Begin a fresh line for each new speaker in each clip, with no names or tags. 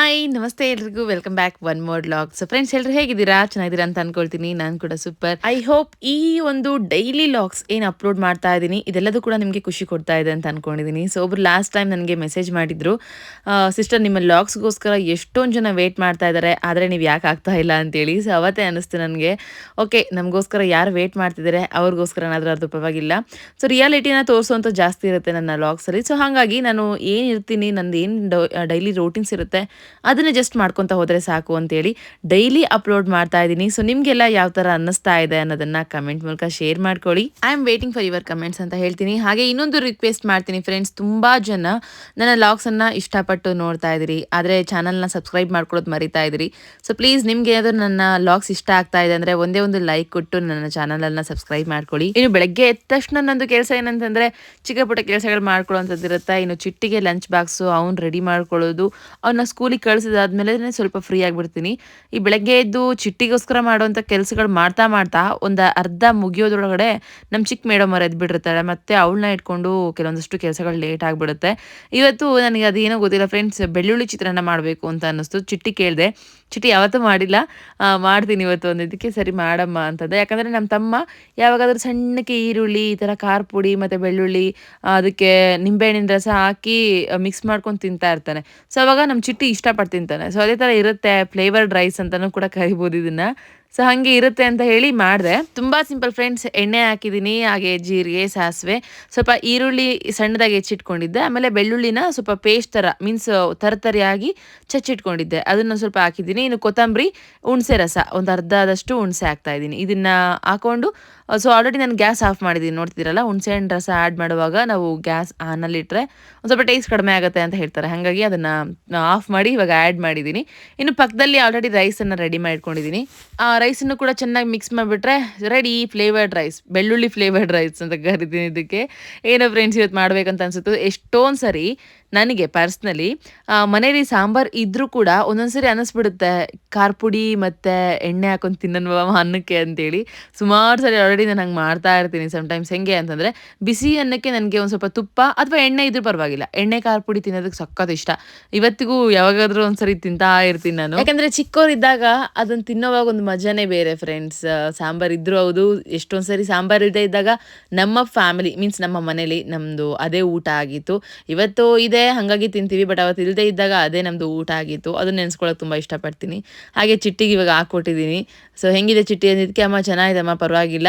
Hi ನಮಸ್ತೆ ಎಲ್ರಿಗೂ. Welcome back one more vlog so friends ಎಲ್ಲರೂ ಹೇಗಿದ್ದೀರಾ? ಚೆನ್ನಾಗಿದ್ದೀರಾ ಅಂತ ಅನ್ಕೊಳ್ತೀನಿ. ನಾನು ಕೂಡ ಸೂಪರ್ ಐ ಹೋಪ್ ಈ ಒಂದು ಡೈಲಿ ಲಾಗ್ಸ್ ಏನು ಅಪ್ಲೋಡ್ ಮಾಡ್ತಾ ಇದ್ದೀನಿ, ಇದೆಲ್ಲದೂ ಕೂಡ ನಿಮಗೆ ಖುಷಿ ಕೊಡ್ತಾ ಇದೆ ಅಂತ ಅನ್ಕೊಂಡಿದ್ದೀನಿ. ಸೊ ಒಬ್ರು ಲಾಸ್ಟ್ ಟೈಮ್ ನನಗೆ ಮೆಸೇಜ್ ಮಾಡಿದ್ರು ಸಿಸ್ಟರ್ ನಿಮ್ಮ ಲಾಗ್ಸ್ಗೋಸ್ಕರ ಎಷ್ಟೊಂದು ಜನ ವೇಟ್ ಮಾಡ್ತಾ ಇದ್ದಾರೆ ಆದರೆ ನೀವು ಯಾಕೆ ಆಗ್ತಾ ಇಲ್ಲ? ಅಂತೇಳಿ. ಸೊ ಅವತ್ತೇ ಅನಿಸ್ತು ನನಗೆ ಓಕೆ ನಮಗೋಸ್ಕರ ಯಾರು ವೇಟ್ ಮಾಡ್ತಿದ್ದಾರೆ ಅವ್ರಿಗೋಸ್ಕರನಾದ್ರೂ ಅದು ಪರವಾಗಿಲ್ಲ. ಸೊ ರಿಯಾಲಿಟಿನ ತೋರಿಸುವಂಥ ಜಾಸ್ತಿ ಇರುತ್ತೆ ನನ್ನ ಲಾಗ್ಸಲ್ಲಿ ಸೊ ಹಾಗಾಗಿ ನಾನು ಏನು ಇರ್ತೀನಿ ನಂದು ಏನು ಡೈಲಿ ರೂಟೀನ್ಸ್ ಇರುತ್ತೆ ಅದನ್ನ ಜಸ್ಟ್ ಮಾಡ್ಕೊತ ಹೋದರೆ ಸಾಕು ಅಂತೇಳಿ ಡೈಲಿ ಅಪ್ಲೋಡ್ ಮಾಡ್ತಾ ಇದ್ದೀನಿ. ಸೊ ನಿಮಗೆಲ್ಲ ಯಾವ ಥರ ಅನ್ನಿಸ್ತಾ ಇದೆ ಅನ್ನೋದನ್ನು ಕಮೆಂಟ್ ಮೂಲಕ ಶೇರ್ ಮಾಡ್ಕೊಳ್ಳಿ. I am waiting for your comments ಅಂತ ಹೇಳ್ತೀನಿ. ಹಾಗೆ ಇನ್ನೊಂದು ರಿಕ್ವೆಸ್ಟ್ ಮಾಡ್ತೀನಿ ಫ್ರೆಂಡ್ಸ್ ತುಂಬ ಜನ ನನ್ನ ಲಾಗ್ಸನ್ನು ಇಷ್ಟಪಟ್ಟು ನೋಡ್ತಾ ಇದ್ದೀರಿ. ಆದರೆ ಚಾನಲ್ನ ಸಬ್ಸ್ಕ್ರೈಬ್ ಮಾಡ್ಕೊಳ್ಳೋದು ಮರಿತಾ ಇದ್ದೀರಿ. ಸೊ ಪ್ಲೀಸ್ ನಿಮ್ಗೆ ಏನಾದರೂ ನನ್ನ ಲಾಗ್ಸ್ ಇಷ್ಟ ಆಗ್ತಾ ಇದೆ ಅಂದರೆ ಒಂದೇ ಒಂದು ಲೈಕ್ ಕೊಟ್ಟು ನನ್ನ ಚಾನಲನ್ನು ಸಬ್ಸ್ಕ್ರೈಬ್ ಮಾಡ್ಕೊಳ್ಳಿ. ಇನ್ನು ಬೆಳಗ್ಗೆ ಎದ್ದ ತಕ್ಷಣ ನಂದು ಕೆಲಸ ಏನಂತಂದರೆ ಚಿಕ್ಕ ಪುಟ್ಟ ಕೆಲಸಗಳು ಮಾಡ್ಕೊಳ್ಳೋ ಇರುತ್ತೆ ಇನ್ನು ಚಿಟ್ಟಿಗೆ ಲಂಚ್ ಬಾಕ್ಸು ಅವ್ನು ರೆಡಿ ಮಾಡ್ಕೊಳ್ಳೋದು. ಅವನ್ನ ಸ್ಕೂಲಿಗೆ ಕಳಿಸಿದಾದ್ಮೇಲೆ ಸ್ವಲ್ಪ ಫ್ರೀ ಆಗಿಬಿಡ್ತೀನಿ. ಈ ಬೆಳಗ್ಗೆ ಎದ್ದು ಚಿಟ್ಟಿಗೋಸ್ಕರ ಮಾಡುವಂಥ ಕೆಲಸಗಳು ಮಾಡ್ತಾ ಮಾಡ್ತಾ ಒಂದು ಅರ್ಧ ಮುಗಿಯೋದ್ರೊಳಗಡೆ ನಮ್ಮ ಚಿಕ್ಕ ಮೇಡಮ್ ಅವ್ರು ಎದ್ಬಿಟ್ಟಿರ್ತಾಳೆ ಮತ್ತೆ ಅವಳನ್ನ ಇಟ್ಕೊಂಡು ಕೆಲವೊಂದಷ್ಟು ಕೆಲಸಗಳು ಲೇಟ್ ಆಗಿಬಿಡುತ್ತೆ. ಇವತ್ತು ನನಗೆ ಅದೇನೋ ಗೊತ್ತಿಲ್ಲ ಫ್ರೆಂಡ್ಸ್ ಬೆಳ್ಳುಳ್ಳಿ ಚಿತ್ರಾನ್ನ ಮಾಡಬೇಕು ಅಂತ ಅನ್ನಿಸ್ತು. ಚಿಟ್ಟಿ ಕೇಳಿದೆ, ಚಿಟ್ಟಿ ಯಾವತ್ತೂ ಮಾಡಿಲ್ಲ. ಮಾಡ್ತೀನಿ ಇವತ್ತು ಒಂದು ಇದಕ್ಕೆ. ಸರಿ ಮಾಡಮ್ಮ ಅಂತಂದೆ. ಯಾಕಂದರೆ ನಮ್ಮ ತಮ್ಮ ಯಾವಾಗಾದ್ರೂ ಸಣ್ಣಕ್ಕೆ ಈರುಳ್ಳಿ, ಈ ಥರ ಖಾರ ಪುಡಿ ಮತ್ತು ಬೆಳ್ಳುಳ್ಳಿ ಅದಕ್ಕೆ ನಿಂಬೆಹಣ್ಣಿನ ರಸ ಹಾಕಿ ಮಿಕ್ಸ್ ಮಾಡ್ಕೊಂಡು ತಿಂತಾ ಇರ್ತಾನೆ. ಸೊ, ಅವಾಗ ನಮ್ಮ ಚಿಟ್ಟಿ ಇಷ್ಟಪಟ್ಟು ತಿಂತಾನೆ ಸೊ ಅದೇ ಥರ ಇರುತ್ತೆ ಫ್ಲೇವರ್ಡ್ ರೈಸ್ ಅಂತಲೂ ಕೂಡ ಕರಿಬೋದು ಇದನ್ನು. ಸೊ ಹಾಗೆ ಇರುತ್ತೆ ಅಂತ ಹೇಳಿ ಮಾಡಿದೆ. ತುಂಬ ಸಿಂಪಲ್ ಫ್ರೆಂಡ್ಸ್ ಎಣ್ಣೆ ಹಾಕಿದ್ದೀನಿ ಹಾಗೆ ಜೀರಿಗೆ, ಸಾಸಿವೆ. ಸ್ವಲ್ಪ ಈರುಳ್ಳಿ ಸಣ್ಣದಾಗಿ ಹೆಚ್ಚಿಟ್ಕೊಂಡಿದ್ದೆ. ಆಮೇಲೆ ಬೆಳ್ಳುಳ್ಳಿನ ಸ್ವಲ್ಪ ಪೇಸ್ಟ್ ಥರ ಮೀನ್ಸ್ ತರತರಿಯಾಗಿ ಚಚ್ಚಿಟ್ಕೊಂಡಿದ್ದೆ. ಅದನ್ನು ಸ್ವಲ್ಪ ಹಾಕಿದ್ದೀನಿ ಇನ್ನು ಕೊತ್ತಂಬರಿ, ಹುಣಸೆ ರಸ. ಒಂದು ಅರ್ಧ ಆದಷ್ಟು ಹುಣಸೆ ಹಾಕ್ತಾ ಇದ್ದೀನಿ ಇದನ್ನು ಹಾಕೊಂಡು ಸೊ ಆಲ್ರೆಡಿ ನಾನು ಗ್ಯಾಸ್ ಆಫ್ ಮಾಡಿದ್ದೀನಿ ನೋಡ್ತಿದ್ದೀರಲ್ಲ, ಹುಣಸೆ ಹಣ್ಣು ರಸ ಆ್ಯಡ್ ಮಾಡುವಾಗ ನಾವು ಗ್ಯಾಸ್ ಆನಲ್ಲಿಟ್ಟರೆ ಒಂದು ಸ್ವಲ್ಪ ಟೇಸ್ಟ್ ಕಡಿಮೆ ಆಗುತ್ತೆ ಅಂತ ಹೇಳ್ತಾರೆ. ಹಾಗಾಗಿ ಅದನ್ನು ಆಫ್ ಮಾಡಿ ಇವಾಗ ಆ್ಯಡ್ ಮಾಡಿದ್ದೀನಿ ಇನ್ನು ಪಕ್ಕದಲ್ಲಿ ಆಲ್ರೆಡಿ ರೈಸನ್ನು ರೆಡಿ ಮಾಡ್ಕೊಂಡಿದ್ದೀನಿ ರೈಸನ್ನು ಕೂಡ ಚೆನ್ನಾಗಿ ಮಿಕ್ಸ್ ಮಾಡಿಬಿಟ್ರೆ ರೆಡಿ ಫ್ಲೇವರ್ಡ್ ರೈಸ್ ಬೆಳ್ಳುಳ್ಳಿ ಫ್ಲೇವರ್ಡ್ ರೈಸ್ ಅಂತ ಕರಿತೀನಿ ಇದಕ್ಕೆ. ಏನೋ ಫ್ರೆಂಡ್ಸ್ ಇವತ್ತು ಮಾಡಬೇಕಂತ ಅನಿಸುತ್ತೆ. ಎಷ್ಟೊಂದು ಸರಿ ನನಗೆ ಪರ್ಸ್ನಲಿ ಮನೇಲಿ ಸಾಂಬಾರ್ ಇದ್ರೂ ಕೂಡ ಒಂದೊಂದ್ಸರಿ ಅನ್ನಿಸ್ಬಿಡುತ್ತೆ ಖಾರ ಪುಡಿ ಮತ್ತು ಎಣ್ಣೆ ಹಾಕೊಂಡು ತಿನ್ನನ್ವ ಅನ್ನಕ್ಕೆ ಅಂತೇಳಿ. ಸುಮಾರು ಸರಿ ಆಲ್ರೆಡಿ ನಾನು ಹಂಗೆ ಮಾಡ್ತಾ ಇರ್ತೀನಿ ಸಮ್ಟೈಮ್ಸ್ ಹೆಂಗೆ ಅಂತಂದರೆ, ಬಿಸಿ ಅನ್ನಕ್ಕೆ ನನಗೆ ಒಂದು ಸ್ವಲ್ಪ ತುಪ್ಪ ಅಥವಾ ಎಣ್ಣೆ ಇದ್ರೂ ಪರವಾಗಿಲ್ಲ. ಎಣ್ಣೆ ಖಾರ ಪುಡಿ ತಿನ್ನೋದಕ್ಕೆ ಸಖತ್ ಇಷ್ಟ. ಇವತ್ತಿಗೂ ಯಾವಾಗಾದ್ರೂ ಒಂದ್ಸರಿ ತಿಂತಾ ಇರ್ತೀನಿ ನಾನು. ಯಾಕಂದರೆ ಚಿಕ್ಕವರಿದ್ದಾಗ ಅದನ್ನು ತಿನ್ನೋವಾಗ ಒಂದು ಮಜಾನೇ ಬೇರೆ ಫ್ರೆಂಡ್ಸ್ ಸಾಂಬಾರ್ ಇದ್ರೂ ಹೌದು ಎಷ್ಟೊಂದು ಸರಿ ಸಾಂಬಾರ್ ಇಲ್ಲದೆ ಇದ್ದಾಗ ನಮ್ಮ ಫ್ಯಾಮಿಲಿ ಮೀನ್ಸ್ ನಮ್ಮ ಮನೇಲಿ ನಮ್ಮದು ಅದೇ ಊಟ ಆಗಿತ್ತು. ಇವತ್ತು ಇದೆ ಹಾಗಾಗಿ ತಿಂತೀವಿ ಬಟ್ ಅವತ್ತು ಇಲ್ಲದೆ ಇದ್ದಾಗ ಅದೇ ನಮ್ಮದು ಊಟ ಆಗಿತ್ತು. ಅದನ್ನ ನೆನೆಸ್ಕೊಳ್ಳೋಕೆ ತುಂಬ ಇಷ್ಟಪಡ್ತೀನಿ. ಹಾಗೆ ಚಿಟ್ಟಿಗೆ ಇವಾಗ ಹಾಕ್ಕೊಟ್ಟಿದ್ದೀನಿ ಸೊ ಹೆಂಗಿದೆ ಚಿಟ್ಟಿ ಅಂದಿದ್ದಕ್ಕೆ, ಅಮ್ಮ, ಚೆನ್ನಾಗಿದೆ, ಅಮ್ಮ, ಪರವಾಗಿಲ್ಲ.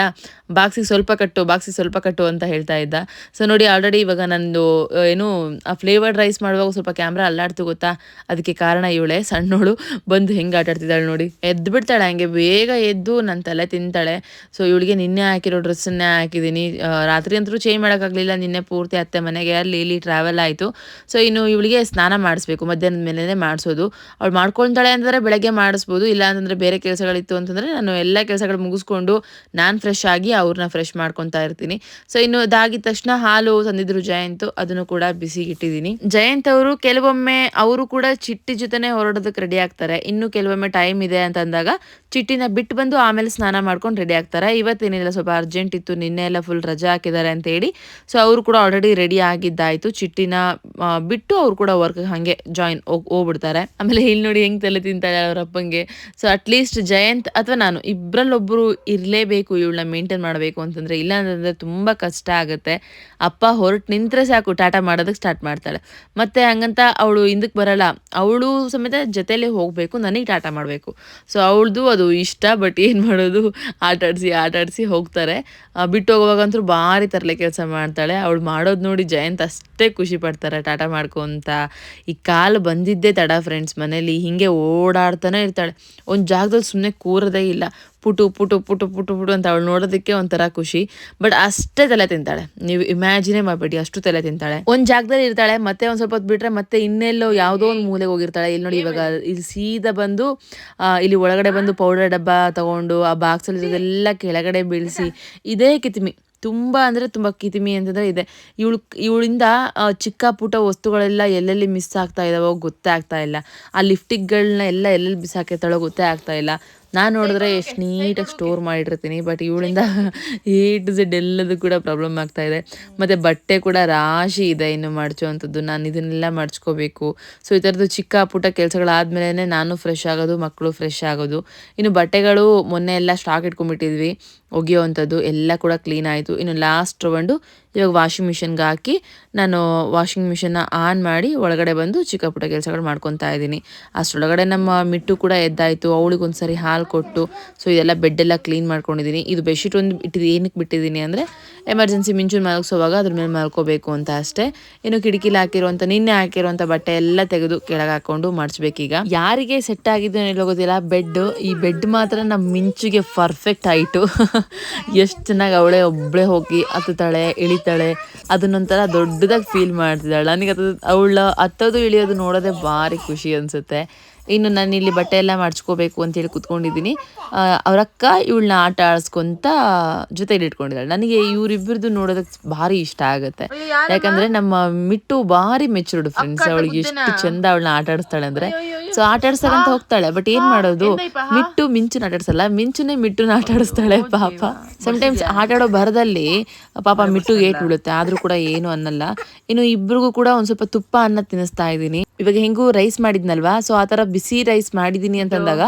ಬಾಕ್ಸಿಗೆ ಸ್ವಲ್ಪ ಕಟ್ಟು, ಬಾಕ್ಸಿಗೆ ಸ್ವಲ್ಪ ಕಟ್ಟು ಅಂತ ಹೇಳ್ತಾ ಇದ್ದ. ಸೊ ನೋಡಿ ಆಲ್ರೆಡಿ ಇವಾಗ ನಂದು ಏನು, ಆ ಫ್ಲೇವರ್ಡ್ ರೈಸ್ ಮಾಡುವಾಗ ಸ್ವಲ್ಪ ಕ್ಯಾಮ್ರಾ ಅಲ್ಲಾಡ್ತು ಗೊತ್ತಾ? ಅದಕ್ಕೆ ಕಾರಣ ಇವಳೆ, ಸಣ್ಣವಳು, ಬಂದು ಹೆಂಗೆ ಆಟಾಡ್ತಿದ್ದಾಳೆ ನೋಡಿ. ಎದ್ದು ಬಿಡ್ತಾಳೆ ಹಂಗೆ, ಬೇಗ ಎದ್ದು ನನ್ನ ತಲೆ ತಿಂತಾಳೆ. ಸೊ ಇವಳಿಗೆ ನಿನ್ನೆ ಹಾಕಿರೋ ಡ್ರೆಸ್ಸನ್ನೇ ಹಾಕಿದ್ದೀನಿ. ರಾತ್ರಿ ಅಂತೂ ಚೇಂಜ್ ಮಾಡೋಕ್ಕಾಗಲಿಲ್ಲ. ನಿನ್ನೆ ಪೂರ್ತಿ ಅತ್ತೆ ಮನೆಗೆ ಅಲ್ಲಿ ಇಲ್ಲಿ ಟ್ರಾವೆಲ್ ಆಯಿತು. ಸೊ ಇನ್ನು ಇವಳಿಗೆ ಸ್ನಾನ ಮಾಡಿಸ್ಬೇಕು, ಮಧ್ಯಾಹ್ನದ ಮೇಲೇ ಮಾಡಿಸೋದು. ಅವ್ಳು ಮಾಡ್ಕೊಳ್ತಾಳೆ ಅಂದರೆ ಬೆಳಗ್ಗೆ ಮಾಡಿಸ್ಬೋದು, ಇಲ್ಲ ಅಂತಂದರೆ ಬೇರೆ ಕೆಲಸಗಳಿತ್ತು ಅಂತಂದರೆ ನಾನು ಎಲ್ಲ ಕೆಲಸಗಳು ಮುಗಿಸ್ಕೊಂಡು ನಾನು ಫ್ರೆಶ್ ಆಗಿ ಅವ್ರನ್ನ ಫ್ರೆಶ್ ಮಾಡ್ಕೊತಾ ಇರ್ತೀನಿ. ಸೊ ಇನ್ನು ಅದಾಗಿದ ತಕ್ಷಣ ಹಾಲು ತಂದಿದ್ರು ಜಯಂತ್ ಅದನ್ನು ಕೂಡ ಬಿಸಿಗಿಟ್ಟಿದ್ದೀನಿ. ಜಯಂತ್ ಅವರು ಕೆಲವೊಮ್ಮೆ ಅವರು ಕೂಡ ಚಿಟ್ಟಿ ಜೊತೆನೆ ಹೊರಡೋದಕ್ಕೆ ರೆಡಿ ಆಗ್ತಾರೆ. ಇನ್ನು ಕೆಲವೊಮ್ಮೆ ಟೈಮ್ ಇದೆ ಅಂತ ಅಂದಾಗ ಚಿಟ್ಟಿನ ಬಿಟ್ಟು ಬಂದು ಆಮೇಲೆ ಸ್ನಾನ ಮಾಡ್ಕೊಂಡು ರೆಡಿ ಆಗ್ತಾರೆ. ಇವತ್ತೇನಿಲ್ಲ, ಸ್ವಲ್ಪ ಅರ್ಜೆಂಟ್ ಇತ್ತು, ನಿನ್ನೆ ಎಲ್ಲ ಫುಲ್ ರಜಾ ಹಾಕಿದ್ದಾರೆ ಅಂತ ಹೇಳಿ. ಸೊ ಅವರು ಕೂಡ ಆಲ್ರೆಡಿ ರೆಡಿ ಆಗಿದ್ದಾಯ್ತು. ಚಿಟ್ಟಿನ ಬಿಟ್ಟು ಅವ್ರು ಕೂಡ ವರ್ಕ್ ಹಾಗೆ ಜಾಯಿನ್ ಹೋಗ್ಬಿಡ್ತಾರೆ. ಆಮೇಲೆ ಇಲ್ಲಿ ನೋಡಿ ಹೆಂಗ್ ತಲೆ ತಿಂತಾಳೆ ಅವ್ರ ಅಪ್ಪಂಗೆ. ಸೊ ಅಟ್ಲೀಸ್ಟ್ ಜಯಂತ್ ಅಥವಾ ನಾನು ಇಬ್ಬರಲ್ಲೊಬ್ಬರು ಇರಲೇಬೇಕು, ಇವಳನ್ನ ಮೇಂಟೈನ್ ಮಾಡಬೇಕು ಅಂತಂದ್ರೆ, ಇಲ್ಲ ಅಂತಂದ್ರೆ ತುಂಬಾ ಕಷ್ಟ ಆಗುತ್ತೆ. ಅಪ್ಪ ಹೊರಟು ನಿಂತರೆ ಸಾಕು, ಟಾಟಾ ಮಾಡೋದಕ್ಕೆ ಸ್ಟಾರ್ಟ್ ಮಾಡ್ತಾಳೆ. ಮತ್ತೆ ಹಂಗಂತ ಅವಳು ಹಿಂದಕ್ಕೆ ಬರಲ್ಲ. ಅವಳು ಸಮೇತ ಜೊತೆಯಲ್ಲೇ ಹೋಗಬೇಕು, ನನಗೆ ಟಾಟಾ ಮಾಡಬೇಕು. ಸೊ ಅವಳದು ಅದು ಇಷ್ಟ ಬಟ್ ಏನು ಮಾಡೋದು? ಆಟ ಆಡಿಸಿ ಆಟ ಆಡಿಸಿ ಹೋಗ್ತಾರೆ ಬಿಟ್ಟು ಹೋಗುವಾಗಂತೂ ಭಾರಿ ತರಲೆ ಕೆಲಸ ಮಾಡ್ತಾಳೆ. ಅವಳು ಮಾಡೋದು ನೋಡಿ ಜಯಂತ್ ಅಷ್ಟೇ ಖುಷಿ ಪಡ್ತಾರೆ, ಟಾಟಾ ಮಾಡ್ಕೊಂತ. ಈ ಕಾಲು ಬಂದಿದ್ದೇ ತಡ ಫ್ರೆಂಡ್ಸ್ ಮನೇಲಿ. ಹಿಂಗೆ ಓಡಾಡ್ತಾನೆ ಇರ್ತಾಳೆ. ಒಂದು ಜಾಗದಲ್ಲಿ ಸುಮ್ಮನೆ ಕೂರೋದೇ ಇಲ್ಲ. ಪುಟು ಪುಟು ಪುಟು ಪುಟು ಪುಟು ಅಂತ ಅವಳು ನೋಡೋದಕ್ಕೆ ಒಂಥರ ಖುಷಿ. ಬಟ್ ಅಷ್ಟೇ ತಲೆ ತಿಂತಾಳೆ. ನೀವು ಇಮ್ಯಾಜಿನೇ ಮಾಡಬೇಡಿ, ಅಷ್ಟು ತಲೆ ತಿಂತಾಳೆ. ಒಂದು ಜಾಗದಲ್ಲಿ ಇರ್ತಾಳೆ, ಮತ್ತೆ ಒಂದು ಸ್ವಲ್ಪ ಹೊತ್ತು ಬಿಟ್ಟರೆ ಮತ್ತೆ ಇನ್ನೆಲ್ಲೋ ಯಾವುದೋ ಒಂದು ಮೂಲೆಗೆ ಹೋಗಿರ್ತಾಳೆ. ಇಲ್ಲಿ ನೋಡಿ ಇವಾಗ ಇಲ್ಲಿ ಸೀದಾ ಬಂದು ಇಲ್ಲಿ ಒಳಗಡೆ ಬಂದು ಪೌಡರ್ ಡಬ್ಬ ತಗೊಂಡು, ಆ ಬಾಕ್ಸಲ್ಲಿ ಇರೋದೆಲ್ಲ ಕೆಳಗಡೆ ಬೀಳಿಸಿ. ಇದೇ ಕಿತಿಮಿ. ತುಂಬ ಅಂದರೆ ತುಂಬ ಕಿತಿಮಿ ಅಂತಂದರೆ ಇದೆ. ಇವಳು ಇವಳಿಂದ ಚಿಕ್ಕ ಪುಟ್ಟ ವಸ್ತುಗಳೆಲ್ಲ ಎಲ್ಲೆಲ್ಲಿ ಮಿಸ್ ಆಗ್ತಾ ಇದ್ದಾವೋ ಗೊತ್ತೇ ಆಗ್ತಾ ಇಲ್ಲ. ಆ ಲಿಫ್ಟಿಕ್ಗಳನ್ನ ಎಲ್ಲ ಎಲ್ಲೆಲ್ಲಿ ಬಿಸಾಕಿರ್ತಾಳೋ ಗೊತ್ತೇ ಆಗ್ತಾ ಇಲ್ಲ.
ನಾನು ನೋಡಿದ್ರೆ ಎಷ್ಟು ನೀಟಾಗಿ ಸ್ಟೋರ್ ಮಾಡಿರ್ತೀನಿ ಬಟ್ ಇವಳಿಂದ ಎ ಟು ಝೆಡ್ ಎಲ್ಲದೂ ಕೂಡ ಪ್ರಾಬ್ಲಮ್ ಆಗ್ತಾ ಇದೆ. ಮತ್ತು ಬಟ್ಟೆ ಕೂಡ ರಾಶಿ ಇದೆ ಇನ್ನು ಮಡ್ಚೋವಂಥದ್ದು. ನಾನು ಇದನ್ನೆಲ್ಲ ಮಡ್ಚ್ಕೋಬೇಕು. ಸೊ ಈ ಥರದ್ದು ಚಿಕ್ಕ ಪುಟ್ಟ ಕೆಲಸಗಳಾದ್ಮೇಲೆ ನಾನು ಫ್ರೆಶ್ ಆಗೋದು ಮಕ್ಕಳು ಫ್ರೆಶ್ ಆಗೋದು. ಇನ್ನು ಬಟ್ಟೆಗಳು ಮೊನ್ನೆ ಎಲ್ಲ ಸ್ಟಾಕ್ ಇಟ್ಕೊಂಡ್ಬಿಟ್ಟಿದ್ವಿ. ಒಗೆಯೋವಂಥದ್ದು ಎಲ್ಲ ಕೂಡ ಕ್ಲೀನ್ ಆಯಿತು. ಇನ್ನು ಲಾಸ್ಟ್ ಒಂದು ಇವಾಗ ವಾಷಿಂಗ್ ಮಿಷಿನ್ಗೆ ಹಾಕಿ ನಾನು ವಾಷಿಂಗ್ ಮಿಷನ್ನ ಆನ್ ಮಾಡಿ ಒಳಗಡೆ ಬಂದು ಚಿಕ್ಕ ಪುಟ್ಟ ಕೆಲಸಗಳು ಮಾಡ್ಕೊತಾ ಇದ್ದೀನಿ. ಅಷ್ಟರೊಳಗಡೆ ನಮ್ಮ ಮಿಟ್ಟು ಕೂಡ ಎದ್ದಾಯಿತು. ಅವಳಿಗೆ ಒಂದು ಸರಿ ಹಾಲು ಕೊಟ್ಟು ಸೊ ಇದೆಲ್ಲ ಬೆಡ್ಡೆಲ್ಲ ಕ್ಲೀನ್ ಮಾಡ್ಕೊಂಡಿದ್ದೀನಿ. ಇದು ಬೆಡ್ಶೀಟ್ ಒಂದು ಇಟ್ಟಿದ್ದು ಏನಕ್ಕೆ ಬಿಟ್ಟಿದ್ದೀನಿ ಅಂದರೆ ಎಮರ್ಜೆನ್ಸಿ ಮಿಂಚು ಮಲಗಿಸೋವಾಗ ಅದ್ರ ಮೇಲೆ ಮಲ್ಕೋಬೇಕು ಅಂತ ಅಷ್ಟೇ. ಇನ್ನು ಕಿಟಕಿಲಿ ಹಾಕಿರುವಂಥ, ನಿನ್ನೆ ಹಾಕಿರುವಂಥ ಬಟ್ಟೆ ಎಲ್ಲ ತೆಗೆದು ಕೆಳಗೆ ಹಾಕೊಂಡು ಮಾಡಿಸ್ಬೇಕೀಗ. ಯಾರಿಗೆ ಸೆಟ್ ಆಗಿದ್ದು ಗೊತ್ತಿಲ್ಲ. ಬೆಡ್ ಈ ಬೆಡ್ ಮಾತ್ರ ನಮ್ಮ ಮಿಂಚಿಗೆ ಪರ್ಫೆಕ್ಟ್ ಆಯಿತು ಎಷ್ಟು ಚೆನ್ನಾಗಿ ಅವಳೇ ಒಬ್ಬಳೇ ಹೋಗಿ ಹತ್ತುತ್ತಾಳೆ ಇಳಿತಾಳೆ ಅದನ್ನೊಂಥರ ದೊಡ್ಡದಾಗಿ ಫೀಲ್ ಮಾಡ್ತಿದ್ದಾಳೆ. ನನಗೆ ಅದು ಅವಳ ಹತ್ತೋದು ಇಳಿಯೋದು ನೋಡೋದೇ ಭಾರಿ ಖುಷಿ ಅನಿಸುತ್ತೆ. ಇನ್ನು ನಾನು ಇಲ್ಲಿ ಬಟ್ಟೆ ಎಲ್ಲ ಮಾಡಿಸ್ಕೋಬೇಕು ಅಂತೇಳಿ ಕುತ್ಕೊಂಡಿದ್ದೀನಿ. ಅವರಕ್ಕ ಇವಳನ್ನ ಆಟ ಆಡಿಸ್ಕೊಂತ ಜೊತೆಲಿ ಇಟ್ಕೊಂಡಿದ್ದಾಳೆ. ನನಗೆ ಇವರಿಬ್ಬರದು ನೋಡೋದಕ್ಕೆ ಭಾರಿ ಇಷ್ಟ ಆಗುತ್ತೆ. ಯಾಕಂದರೆ ನಮ್ಮ ಮಿಟ್ಟು ಭಾರಿ ಮೆಚುರ್ಡ್ ಫ್ರೆಂಡ್ಸ್ ಅವಳಿಗೆ ಎಷ್ಟು ಚಂದ ಅವಳನ್ನ ಆಟ ಆಡಿಸ್ತಾಳೆ ಅಂದ್ರೆ ಸೊ ಆಟ ಆಡ್ಸಕ್ಕಂತ ಹೋಗ್ತಾಳೆ. ಬಟ್ ಏನ್ ಮಾಡೋದು? ಮಿಟ್ಟು ಮಿಂಚುನ ಆಟ ಆಡ್ಸಲ್ಲ ಮಿಂಚುನೇ ಮಿಟ್ಟುನ ಆಟ ಆಡಿಸ್ತಾಳೆ ಪಾಪ. ಸಮಟೈಮ್ಸ್ ಆಟ ಆಡೋ ಬರದಲ್ಲಿ ಪಾಪ ಮಿಟ್ಟು ಏಟ್ ಬೀಳುತ್ತೆ. ಆದ್ರೂ ಕೂಡ ಏನು ಅನ್ನಲ್ಲ. ಇನ್ನು ಇಬ್ರಿಗೂ ಕೂಡ ಒಂದ್ ಸ್ವಲ್ಪ ತುಪ್ಪ ಅನ್ನ ತಿನ್ನಿಸ್ತಾ ಇದ್ದೀನಿ. ಇವಾಗ ಹೆಂಗೂ ರೈಸ್ ಮಾಡಿದ್ನಲ್ವಾ? ಸೊ ಆ ಥರ ಬಿಸಿ ರೈಸ್ ಮಾಡಿದ್ದೀನಿ ಅಂತಂದಾಗ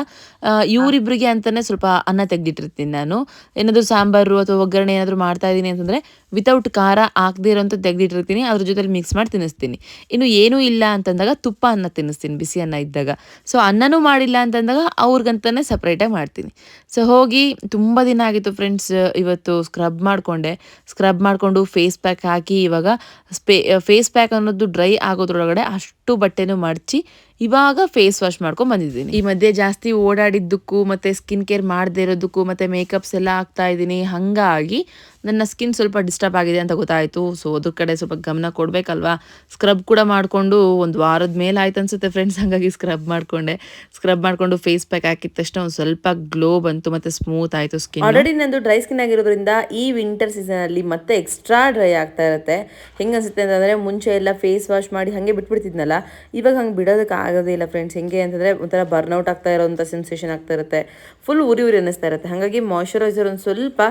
ಇವರಿಬ್ರಿಗೆ ಅಂತಾನೆ ಸ್ವಲ್ಪ ಅನ್ನ ತೆಗ್ದಿಟ್ಟಿರ್ತೀನಿ ನಾನು. ಏನಾದರೂ ಸಾಂಬಾರು ಅಥವಾ ಒಗ್ಗರಣೆ ಏನಾದರೂ ಮಾಡ್ತಾ ಇದ್ದೀನಿ ಅಂತಂದರೆ ವಿತೌಟ್ ಖಾರ ಹಾಕದೇ ಇರೋಂಥ ತೆಗ್ದಿಟ್ಟಿರ್ತೀನಿ. ಅದ್ರ ಜೊತೆಲಿ ಮಿಕ್ಸ್ ಮಾಡಿ ತಿನ್ನಿಸ್ತೀನಿ. ಇನ್ನು ಏನೂ ಇಲ್ಲ ಅಂತಂದಾಗ ತುಪ್ಪ ಅನ್ನ ತಿನ್ನಿಸ್ತೀನಿ, ಬಿಸಿ ಅನ್ನ ಇದ್ದಾಗ. ಸೊ ಅನ್ನನೂ ಮಾಡಿಲ್ಲ ಅಂತಂದಾಗ ಅವ್ರಿಗಂತಾನೆ ಸಪ್ರೇಟಾಗಿ ಮಾಡ್ತೀನಿ. ಸೊ ಹೋಗಿ ತುಂಬ ದಿನ ಆಗಿತ್ತು ಫ್ರೆಂಡ್ಸ್ ಇವತ್ತು ಸ್ಕ್ರಬ್ ಮಾಡಿಕೊಂಡೆ. ಸ್ಕ್ರಬ್ ಮಾಡಿಕೊಂಡು ಫೇಸ್ ಪ್ಯಾಕ್ ಹಾಕಿ ಇವಾಗ, ಸ್ಪೇ ಫೇಸ್ ಪ್ಯಾಕ್ ಅನ್ನೋದು ಡ್ರೈ ಆಗೋದ್ರೊಳಗಡೆ ಅಷ್ಟು ಬಟ್ಟೆನೂ ಮಡಚಿ ಇವಾಗ ಫೇಸ್ ವಾಶ್ ಮಾಡ್ಕೊಂಡು ಬಂದಿದ್ದೀನಿ. ಈ ಮಧ್ಯೆ ಜಾಸ್ತಿ ಓಡಾಡಿದ್ದಕ್ಕೂ ಮತ್ತೆ ಸ್ಕಿನ್ ಕೇರ್ ಮಾಡದೇ ಇರೋದಕ್ಕೂ ಮತ್ತೆ ಮೇಕಪ್ಸ್ ಎಲ್ಲ ಆಗ್ತಾ ಇದ್ದೀನಿ. ಹಾಗಾಗಿ ನನ್ನ ಸ್ಕಿನ್ ಸ್ವಲ್ಪ ಡಿಸ್ಟರ್ಬ್ ಆಗಿದೆ ಅಂತ ಗೊತ್ತಾಯಿತು. ಸೊ ಅದ್ರ ಕಡೆ ಸ್ವಲ್ಪ ಗಮನ ಕೊಡಬೇಕಲ್ವಾ? ಸ್ಕ್ರಬ್ ಕೂಡ ಮಾಡಿಕೊಂಡು ಒಂದು ವಾರದ ಮೇಲೆ ಆಯ್ತು ಅನ್ಸುತ್ತೆ ಫ್ರೆಂಡ್ಸ್ ಹಾಗಾಗಿ ಸ್ಕ್ರಬ್ ಮಾಡಿಕೊಂಡೆ. ಸ್ಕ್ರಬ್ ಮಾಡಿಕೊಂಡು ಫೇಸ್ ಪ್ಯಾಕ್ ಹಾಕಿದ ತಕ್ಷಣ ಒಂದು ಸ್ವಲ್ಪ ಗ್ಲೋ ಬಂತು ಮತ್ತೆ ಸ್ಮೂತ್ ಆಯಿತು ಸ್ಕಿನ್
ಆಲ್ರೆಡಿ ನಂದು ಡ್ರೈ ಸ್ಕಿನ್ ಆಗಿರೋದ್ರಿಂದ ಈ ವಿಂಟರ್ ಸೀಸನಲ್ಲಿ ಮತ್ತೆ ಎಕ್ಸ್ಟ್ರಾ ಡ್ರೈ ಆಗ್ತಾ ಇರುತ್ತೆ. ಹೆಂಗೆ ಅನ್ಸುತ್ತೆ ಅಂತಂದರೆ ಮುಂಚೆ ಎಲ್ಲ ಫೇಸ್ ವಾಶ್ ಮಾಡಿ ಹಾಗೆ ಬಿಟ್ಬಿಡ್ತಿದ್ನಲ್ಲ ಇವಾಗ ಹಂಗೆ ಬಿಡೋದಕ್ಕೆ ಆಗೋದೇ ಇಲ್ಲ ಫ್ರೆಂಡ್ಸ್ ಹೆಂಗೆ ಅಂತಂದರೆ ಒಂಥರ ಬರ್ನೌಟ್ ಆಗ್ತಾ ಇರೋಂಥ ಸೆನ್ಸೇಷನ್ ಆಗ್ತಾ ಇರುತ್ತೆ. ಫುಲ್ ಉರಿ ಉರಿ ಅನ್ನಿಸ್ತಾ ಇರುತ್ತೆ. ಹಾಗಾಗಿ ಮಾಯಶ್ಚರೈಸರ್ ಒಂದು ಸ್ವಲ್ಪ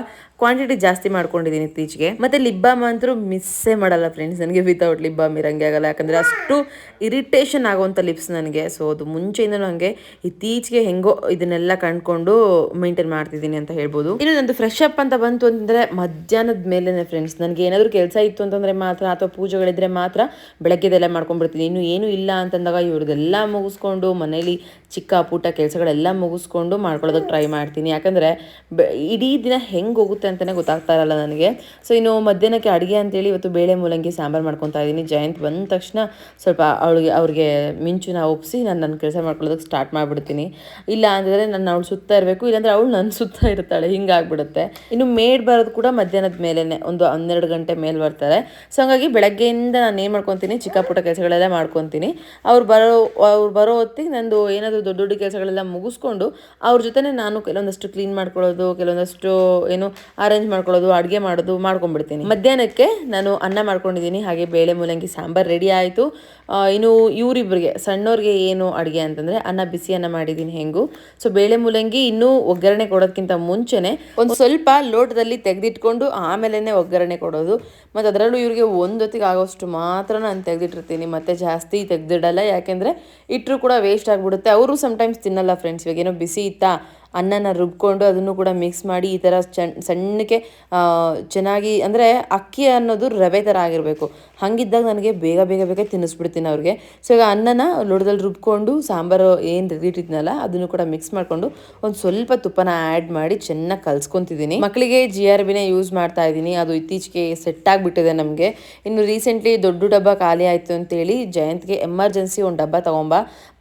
ಕ್ವಾಂಟಿಟಿ ಜಾಸ್ತಿ ಮಾಡ್ಕೊಂಡಿದ್ದೀನಿ ಇತ್ತೀಚೆಗೆ. ಮತ್ತೆ ಲಿಪ್ ಬಾಮ್ ಅಂತೂ ಮಿಸ್ಸೇ ಮಾಡಲ್ಲ ಫ್ರೆಂಡ್ಸ್ ನನಗೆ ವಿತೌಟ್ ಲಿಪ್ ಬಾಮ್ ಇರಂಗೆ ಆಗಲ್ಲ. ಯಾಕಂದರೆ ಅಷ್ಟು ಇರಿಟೇಷನ್ ಆಗುವಂಥ ಲಿಪ್ಸ್ ನನಗೆ. ಸೊ ಅದು ಮುಂಚೆಯಿಂದನೂ ನನಗೆ ಇತ್ತೀಚೆಗೆ ಹೆಂಗೋ ಇದನ್ನೆಲ್ಲ ಕಂಡ್ಕೊಂಡು ಮೇಂಟೈನ್ ಮಾಡ್ತಿದ್ದೀನಿ ಅಂತ ಹೇಳ್ಬೋದು. ಇನ್ನು ನಂದು ಫ್ರೆಶ್ ಅಪ್ ಅಂತ ಬಂತು ಅಂತಂದರೆ ಮಧ್ಯಾಹ್ನದ ಮೇಲೇ ಫ್ರೆಂಡ್ಸ್ ನನಗೆ ಏನಾದರೂ ಕೆಲಸ ಇತ್ತು ಅಂತಂದರೆ ಮಾತ್ರ, ಅಥವಾ ಪೂಜೆಗಳಿದ್ರೆ ಮಾತ್ರ ಬೆಳಗ್ಗೆದೆಲ್ಲ ಮಾಡ್ಕೊಂಡ್ಬಿಡ್ತೀನಿ. ಇನ್ನು ಏನೂ ಇಲ್ಲ ಅಂತಂದಾಗ ಇವ್ರದ್ದೆಲ್ಲ ಮುಗಿಸ್ಕೊಂಡು ಮನೇಲಿ ಚಿಕ್ಕ ಪುಟ್ಟ ಕೆಲಸಗಳೆಲ್ಲ ಮುಗಿಸ್ಕೊಂಡು ಮಾಡ್ಕೊಳ್ಳೋದಕ್ಕೆ ಟ್ರೈ ಮಾಡ್ತೀನಿ. ಯಾಕಂದರೆ ಬೆ ಇಡೀ ದಿನ ಹೆಂಗೆ ಹೋಗುತ್ತೆ ಅಂತಲೇ ಗೊತ್ತಾಗ್ತಾ ಇರಲ್ಲ ನನಗೆ. ಸೊ ಇನ್ನು ಮಧ್ಯಾಹ್ನಕ್ಕೆ ಅಡುಗೆ ಅಂತೇಳಿ ಇವತ್ತು ಬೇಳೆ ಮೂಲಂಗಿ ಸಾಂಬಾರು ಮಾಡ್ಕೊತಾ ಇದ್ದೀನಿ. ಜಯಂತ್ ಬಂದ ತಕ್ಷಣ ಸ್ವಲ್ಪ ಅವಳಿಗೆ ಅವ್ರಿಗೆ ಮಿಂಚುನ ಒಪ್ಪಿಸಿ ನಾನು ನನ್ನ ಕೆಲಸ ಮಾಡ್ಕೊಳ್ಳೋದಕ್ಕೆ ಸ್ಟಾರ್ಟ್ ಮಾಡಿಬಿಡ್ತೀನಿ. ಇಲ್ಲ ಅಂದರೆ ನಾನು ಅವಳು ಸುತ್ತ ಇರಬೇಕು ಇಲ್ಲಾಂದರೆ ಅವಳು ನನ್ನ ಸುತ್ತ ಇರ್ತಾಳೆ. ಹಿಂಗಾಗ್ಬಿಡುತ್ತೆ. ಇನ್ನು ಮೇಡ್ ಬರೋದು ಕೂಡ ಮಧ್ಯಾಹ್ನದ ಮೇಲೇ ಒಂದು ಹನ್ನೆರಡು ಗಂಟೆ ಮೇಲೆ ಬರ್ತಾರೆ. ಸೊ ಹಂಗಾಗಿ ಬೆಳಗ್ಗೆಯಿಂದ ನಾನು ಏನು ಮಾಡ್ಕೊತೀನಿ ಚಿಕ್ಕ ಪುಟ್ಟ ಕೆಲಸಗಳೆಲ್ಲ ಮಾಡ್ಕೊತೀನಿ. ಅವ್ರು ಬರೋ ಅವ್ರು ಬರೋ ಹೊತ್ತಿಗೆ ನಂದು ಏನಾದರೂ ದೊಡ್ಡ ದೊಡ್ಡ ಕೆಲಸಗಳೆಲ್ಲ ಮುಗಿಸ್ಕೊಂಡು ಅವ್ರ ಜೊತೆನೇ ನಾನು ಕೆಲವೊಂದಷ್ಟು ಕ್ಲೀನ್ ಮಾಡ್ಕೊಳ್ಳೋದು, ಕೆಲವೊಂದಷ್ಟು ಏನು ಅರೇಂಜ್ ಮಾಡ್ಕೊಳ್ಳೋದು, ಅಡುಗೆ ಮಾಡೋದು ಮಾಡ್ಕೊಂಡ್ಬಿಡ್ತೀನಿ. ಮಧ್ಯಾಹ್ನಕ್ಕೆ ನಾನು ಅನ್ನ ಮಾಡ್ಕೊಂಡಿದ್ದೀನಿ, ಹಾಗೆ ಬೇಳೆ ಮೂಲಂಗಿ ಸಾಂಬಾರು ರೆಡಿ ಆಯಿತು. ಇನ್ನು ಇವರಿಬ್ಬರಿಗೆ ಸಣ್ಣವ್ರಿಗೆ ಏನು ಅಡುಗೆ ಅಂತಂದರೆ ಅನ್ನ ಬಿಸಿ ಅನ್ನ ಮಾಡಿದ್ದೀನಿ ಹೆಂಗು. ಸೊ ಬೇಳೆ ಮೂಲಂಗಿ ಇನ್ನೂ ಒಗ್ಗರಣೆ ಕೊಡೋದಕ್ಕಿಂತ ಮುಂಚೆನೆ ಒಂದು ಸ್ವಲ್ಪ ಲೋಟದಲ್ಲಿ ತೆಗೆದಿಟ್ಕೊಂಡು ಆಮೇಲೆ ಒಗ್ಗರಣೆ ಕೊಡೋದು. ಮತ್ತು ಅದರಲ್ಲೂ ಇವರಿಗೆ ಒಂದೊತ್ತಿಗೆ ಆಗೋಷ್ಟು ಮಾತ್ರ ನಾನು ತೆಗೆದಿಟ್ಟಿರ್ತೀನಿ. ಮತ್ತೆ ಜಾಸ್ತಿ ತೆಗೆದಿಡಲ್ಲ. ಯಾಕೆಂದರೆ ಇಟ್ಟರು ಕೂಡ ವೇಸ್ಟ್ ಆಗಿಬಿಡುತ್ತೆ. ಅವರು ಸಮ್ಟೈಮ್ಸ್ ತಿನ್ನಲ್ಲ ಫ್ರೆಂಡ್ಸ್ ಇವಾಗ. ಏನೋ ಬಿಸಿ ಇತ್ತಾ? ಅನ್ನನ ರುಬ್ಕೊಂಡು ಅದನ್ನು ಕೂಡ ಮಿಕ್ಸ್ ಮಾಡಿ ಈ ಥರ ಸಣ್ಣಕ್ಕೆ ಚೆನ್ನಾಗಿ ಅಂದರೆ ಅಕ್ಕಿ ಅನ್ನೋದು ರವೆ ಥರ ಆಗಿರಬೇಕು. ಹಾಗಿದ್ದಾಗ ನನಗೆ ಬೇಗ ಬೇಗ ಬೇಗ ತಿನ್ನಿಸ್ಬಿಡ್ತೀನಿ ಅವ್ರಿಗೆ. ಸೊ ಈಗ ಅನ್ನನ ಲೋಟದಲ್ಲಿ ರುಬ್ಕೊಂಡು ಸಾಂಬಾರು ಏನು ತೆಗೆದಿಟ್ಟಿದ್ನಲ್ಲ ಅದನ್ನು ಕೂಡ ಮಿಕ್ಸ್ ಮಾಡಿಕೊಂಡು ಒಂದು ಸ್ವಲ್ಪ ತುಪ್ಪನ ಆ್ಯಡ್ ಮಾಡಿ ಚೆನ್ನಾಗಿ ಕಲ್ಸ್ಕೊತಿದ್ದೀನಿ. ಮಕ್ಕಳಿಗೆ ಜಿ ಆರ್ ಬಿನೇ ಯೂಸ್ ಮಾಡ್ತಾ ಇದ್ದೀನಿ. ಅದು ಇತ್ತೀಚೆಗೆ ಸೆಟ್ ಆಗಿಬಿಟ್ಟಿದೆ ನಮಗೆ. ಇನ್ನು ರೀಸೆಂಟ್ಲಿ ದೊಡ್ಡ ಡಬ್ಬ ಖಾಲಿ ಆಯಿತು ಅಂತೇಳಿ ಜಯಂತ್ಗೆ ಎಮರ್ಜೆನ್ಸಿ ಒಂದು ಡಬ್ಬ ತೊಗೊಂಬ.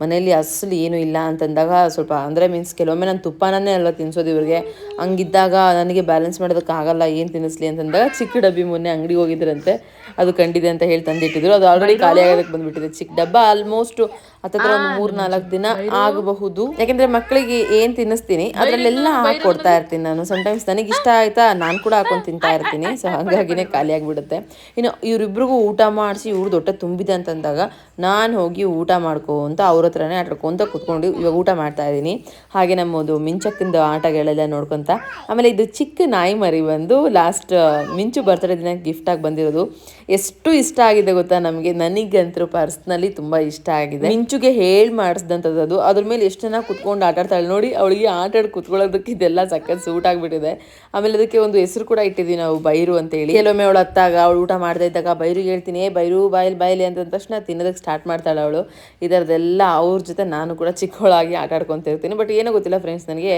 ಮನೆಯಲ್ಲಿ ಅಸಲು ಏನೂ ಇಲ್ಲ ಅಂತಂದಾಗ ಸ್ವಲ್ಪ ಅಂದರೆ ಮೀನ್ಸ್ ಕೆಲವೊಮ್ಮೆ ನಾನು ತುಪ್ಪನೇ ಅಲ್ಲ ತಿನ್ಸೋದು ಇವ್ರಿಗೆ. ಹಂಗಿದ್ದಾಗ ನನಗೆ ಬ್ಯಾಲೆನ್ಸ್ ಮಾಡೋದಕ್ಕಾಗಲ್ಲ ಏನು ತಿನ್ನಿಸ್ಲಿ ಅಂತಂದಾಗ ಚಿಕ್ಕ ಡಬ್ಬಿ ಮೊನ್ನೆ ಅಂಗಡಿಗೆ ಹೋಗಿದ್ರಂತೆ. ಅದು ಕಂಡಿದೆ ಅಂತ ಹೇಳಿ ತಂದಿಟ್ಟಿದ್ರು. ಅದು ಆಲ್ರೆಡಿ ಖಾಲಿ ಆಗೋದಕ್ಕೆ ಬಂದ್ಬಿಟ್ಟಿದೆ. ಚಿಕ್ಕ ಡಬ್ಬ ಆಲ್ಮೋಸ್ಟ್ ಹತ್ತತ್ರ ಒಂದು ಮೂರ್ ನಾಲ್ಕು ದಿನ ಆಗಬಹುದು. ಯಾಕೆಂದ್ರೆ ಮಕ್ಕಳಿಗೆ ಏನು ತಿನ್ನಿಸ್ತೀನಿ ಅದರಲ್ಲೆಲ್ಲ ಹಾಕೊಡ್ತಾ ಕೊಡ್ತಾ ಇರ್ತೀನಿ ನಾನು. ಸಮಟೈಮ್ಸ್ ನನಗೆ ಇಷ್ಟ ಆಯ್ತಾ ನಾನು ಕೂಡ ಹಾಕೊಂಡು ತಿಂತಾ ಇರ್ತೀನಿ. ಸೊ ಹಾಗಾಗಿನೇ ಖಾಲಿ ಆಗಿಬಿಡುತ್ತೆ. ಇನ್ನು ಇವರಿಬ್ರಿಗೂ ಊಟ ಮಾಡಿಸಿ ಇವ್ರದ್ದು ದೊಡ್ಡ ತುಂಬಿದೆ ಅಂತಂದಾಗ ನಾನು ಹೋಗಿ ಊಟ ಮಾಡ್ಕೋ ಅಂತ ಅವ್ರ ಹತ್ರನೇ ಆಟಾಡ್ಕೊಂತ ಕುತ್ಕೊಂಡು ಇವಾಗ ಊಟ ಮಾಡ್ತಾ ಇದ್ದೀನಿ. ಹಾಗೆ ನಮ್ಮದು
ಮಿಂಚಕ್ಕಿಂದು ಆಟಗಳೆಲ್ಲ ನೋಡ್ಕೊತ. ಆಮೇಲೆ ಇದು ಚಿಕ್ಕ ನಾಯಿ ಮರಿ ಬಂದು ಲಾಸ್ಟ್ ಮಿಂಚು ಬರ್ತಡೇ ದಿನ ಗಿಫ್ಟಾಗಿ ಬಂದಿರೋದು. ಎಷ್ಟು ಇಷ್ಟ ಆಗಿದೆ ಗೊತ್ತಾ ನಮಗೆ? ನನಗಂತೂ ಪರ್ಸ್ನಲಿ ತುಂಬ ಇಷ್ಟ ಆಗಿದೆ. ಮಿಂಚುಗೆ ಹೇಳಿ ಮಾಡಿಸಿದಂಥದ್ದು ಅದು. ಅದ್ರ ಮೇಲೆ ಎಷ್ಟು ಜನ ಕುತ್ಕೊಂಡು ಆಟಾಡ್ತಾಳೆ. ನೋಡಿ, ಅವಳಿಗೆ ಆಟಾಡಿ ಕುತ್ಕೊಳ್ಳೋದಕ್ಕೆ ಇದೆಲ್ಲ ಸಖತ್ ಸೂಟ್ ಆಗಿಬಿಟ್ಟಿದೆ. ಆಮೇಲೆ ಅದಕ್ಕೆ ಒಂದು ಹೆಸರು ಕೂಡ ಇಟ್ಟಿದ್ವಿ ನಾವು, ಬೈರು ಅಂತ ಹೇಳಿ ಕೆಲವೊಮ್ಮೆ ಅವಳು ಹತ್ತಾಗ ಅವಳು ಊಟ ಮಾಡ್ತಾ ಇದ್ದಾಗ ಬೈರಿಗೆ ಹೇಳ್ತೀನಿ, ಏ ಬೈರು, ಬಾಯಲ್, ಬಾಯಲಿ ಅಂತ ತಕ್ಷಣ ತಿನ್ನೋದಕ್ಕೆ ಸ್ಟಾರ್ಟ್ ಮಾಡ್ತಾಳೆ ಅವಳು. ಇದರದೆಲ್ಲ ಅವ್ರ ಜೊತೆ ನಾನು ಕೂಡ ಚಿಕ್ಕವಳಾಗಿ ಆಟ ಆಡ್ಕೊತ ಇರ್ತೀನಿ. ಬಟ್ ಏನೋ ಗೊತ್ತಿಲ್ಲ ಫ್ರೆಂಡ್ಸ್ ನನಗೆ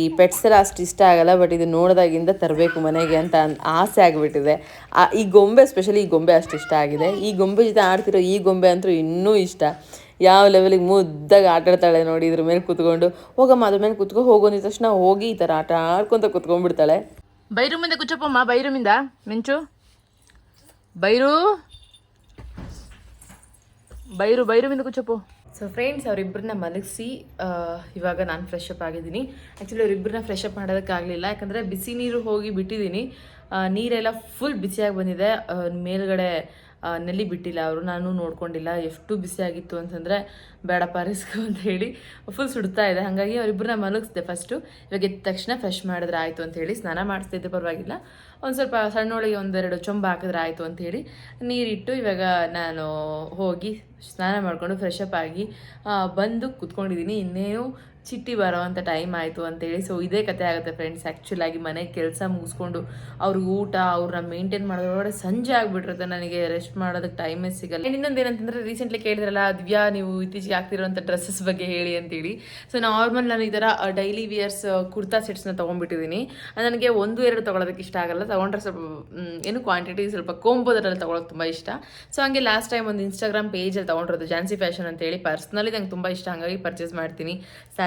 ಈ ಪೆಟ್ಸ್ ಎಲ್ಲ ಅಷ್ಟು ಇಷ್ಟ ಆಗಲ್ಲ ಬಟ್ ಇದು ನೋಡಿದಾಗಿಂದ ತರಬೇಕು ಮನೆಗೆ ಅಂತ ಆಸೆ ಆಗಿಬಿಟ್ಟಿದೆ. ಈ ಗೊಂಬೆ ಸ್ಪೆಷಲಿ ಈ ಗೊಂಬೆ ಅಷ್ಟು ಇಷ್ಟ ಆಗಿದೆ. ಈ ಗೊಂಬೆ ಜೊತೆ ಆಡ್ತಿರೋ ಈ ಗೊಂಬೆ ಅಂತೂ ಇನ್ನೂ ಇಷ್ಟ. ಯಾವ ಲೆವೆಲಿಗೆ ಮುದ್ದಾಗಿ ಆಟ ಆಡ್ತಾಳೆ ನೋಡಿ ಇದ್ರ ಮೇಲೆ ಕುತ್ಕೊಂಡು. ಹೋಗಮ್ಮ ಅದ್ರ ಮೇಲೆ ಕುತ್ಕೊ ಹೋಗೋ ಅಂದಿದ ತಕ್ಷಣ ಹೋಗಿ ಈ ಥರ ಆಟ ಆಡ್ಕೊತ ಕುತ್ಕೊಂಡ್ಬಿಡ್ತಾಳೆ.
ಬೈರು ಮುಂದೆ ಕುಚ್ಚಪ್ಪಮ್ಮ ಬೈರು ಮಿಂದ. ಮಿಂಚು. ಬೈರು. ಬೈರು ಬೈರು ಮಿಂದ ಕುಚ್ಚಪ್ಪು ಸೊ ಫ್ರೆಂಡ್ಸ್ ಅವರಿಬ್ಬರನ್ನ ಮಲಗಿಸಿ ಇವಾಗ ನಾನು ಫ್ರೆಶ್ ಅಪ್ ಆಗಿದ್ದೀನಿ. ಆ್ಯಕ್ಚುಲಿ ಅವರಿಬ್ಬರನ್ನ ಫ್ರೆಶ್ ಅಪ್ ಮಾಡೋದಕ್ಕಾಗಲಿಲ್ಲ ಯಾಕಂದರೆ ಬಿಸಿ ನೀರು ಹೋಗಿ ಬಿಟ್ಟಿದ್ದೀನಿ. ನೀರೆಲ್ಲ ಫುಲ್ ಬಿಸಿಯಾಗಿ ಬಂದಿದೆ. ಮೇಲುಗಡೆ ನೆಲ್ಲಿ ಬಿಟ್ಟಿಲ್ಲ. ಅವರು ನಾನು ನೋಡ್ಕೊಂಡಿಲ್ಲ. ಎಷ್ಟು ಬಿಸಿ ಆಗಿತ್ತು ಅಂತಂದ್ರೆ, ಬೇಡಪ್ಪ ರಿಸ್ಕ್ ಅಂತ ಹೇಳಿ ಫುಲ್ ಸುಡ್ತಾ ಇದೆ. ಹಾಗಾಗಿ ಅವರಿಬ್ಬರನ್ನ ಮಲಗಿಸ್ದೆ ಫಸ್ಟು ಇವಾಗ ಎದ್ದ ತಕ್ಷಣ ಫ್ರೆಶ್ ಮಾಡಿದ್ರೆ ಆಯಿತು ಅಂತ ಹೇಳಿ ಸ್ನಾನ ಮಾಡಿಸ್ತಿದ್ದೆ ಪರವಾಗಿಲ್ಲ. ಒಂದು ಸ್ವಲ್ಪ ಸಣ್ಣೊಳಗೆ ಒಂದೆರಡು ಚೊಂಬ ಹಾಕಿದ್ರೆ ಆಯಿತು ಅಂತ ಹೇಳಿ ನೀರಿಟ್ಟು ಇವಾಗ ನಾನು ಹೋಗಿ ಸ್ನಾನ ಮಾಡಿಕೊಂಡು ಫ್ರೆಶ್ ಅಪ್ ಆಗಿ ಬಂದು ಕುತ್ಕೊಂಡಿದ್ದೀನಿ. ಇನ್ನೇನು ಚಿಟ್ಟಿ ಬರೋ ಅಂಥ ಟೈಮ್ ಆಯಿತು ಅಂತೇಳಿ. ಸೊ ಇದೇ ಕತೆ ಆಗುತ್ತೆ ಫ್ರೆಂಡ್ಸ್ ಆ್ಯಕ್ಚುಲಾಗಿ ಮನೆ ಕೆಲಸ ಮುಗಿಸ್ಕೊಂಡು ಅವ್ರಿಗೆ ಊಟ, ಅವ್ರನ್ನ ಮೇಂಟೈನ್ ಮಾಡೋದ್ರೊಳಗಡೆ ಸಂಜೆ ಆಗಿಬಿಟ್ಟಿರುತ್ತೆ. ನನಗೆ ರೆಸ್ಟ್ ಮಾಡೋದಕ್ಕೆ ಟೈಮೇ ಸಿಗಲ್ಲ. ಇನ್ನೊಂದು ಏನಂತಂದರೆ ರೀಸೆಂಟ್ಲಿ ಕೇಳಿದ್ರಲ್ಲ, ದಿವ್ಯಾ, ನೀವು ಇತ್ತೀಚೆಗೆ ಆಗ್ತಿರೋಂಥ ಡ್ರೆಸ್ಸಸ್ ಬಗ್ಗೆ ಹೇಳಿ ಅಂತೇಳಿ. ಸೊ ನಾರ್ಮಲ್ ನಾನು ಈ ಥರ ಡೈಲಿ ವಿಯರ್ಸ್ ಕುರ್ತಾ ಸೆಟ್ಸ್ನ ತೊಗೊಂಡ್ಬಿಟ್ಟಿದ್ದೀನಿ. ನನಗೆ ಒಂದು, ಎರಡು ತೊಗೊಳೋದಕ್ಕೆ ಇಷ್ಟ ಆಗಲ್ಲ. ತೊಗೊಂಡ್ರೆ ಸ್ವಲ್ಪ ಏನು ಕ್ವಾಂಟಿಟಿ ಸ್ವಲ್ಪ ಕೋಂಬೋದರಲ್ಲಿ ತೊಗೊಳೋಕೆ ತುಂಬ ಇಷ್ಟ. ಸೊ ಹಂಗೆ ಲಾಸ್ಟ್ ಟೈಮ್ ಒಂದು ಇನ್ಸ್ಟಾಗ್ರಾಮ್ ಪೇಜಲ್ಲಿ ತೊಗೊಂಡಿರೋದು ಜಾನ್ಸಿ ಫ್ಯಾಷನ್ ಅಂತೇಳಿ. ಪರ್ಸ್ನಲಿ ನಂಗೆ ತುಂಬ ಇಷ್ಟ. ಹಾಗಾಗಿ ಪರ್ಚೇಸ್ ಮಾಡ್ತೀನಿ.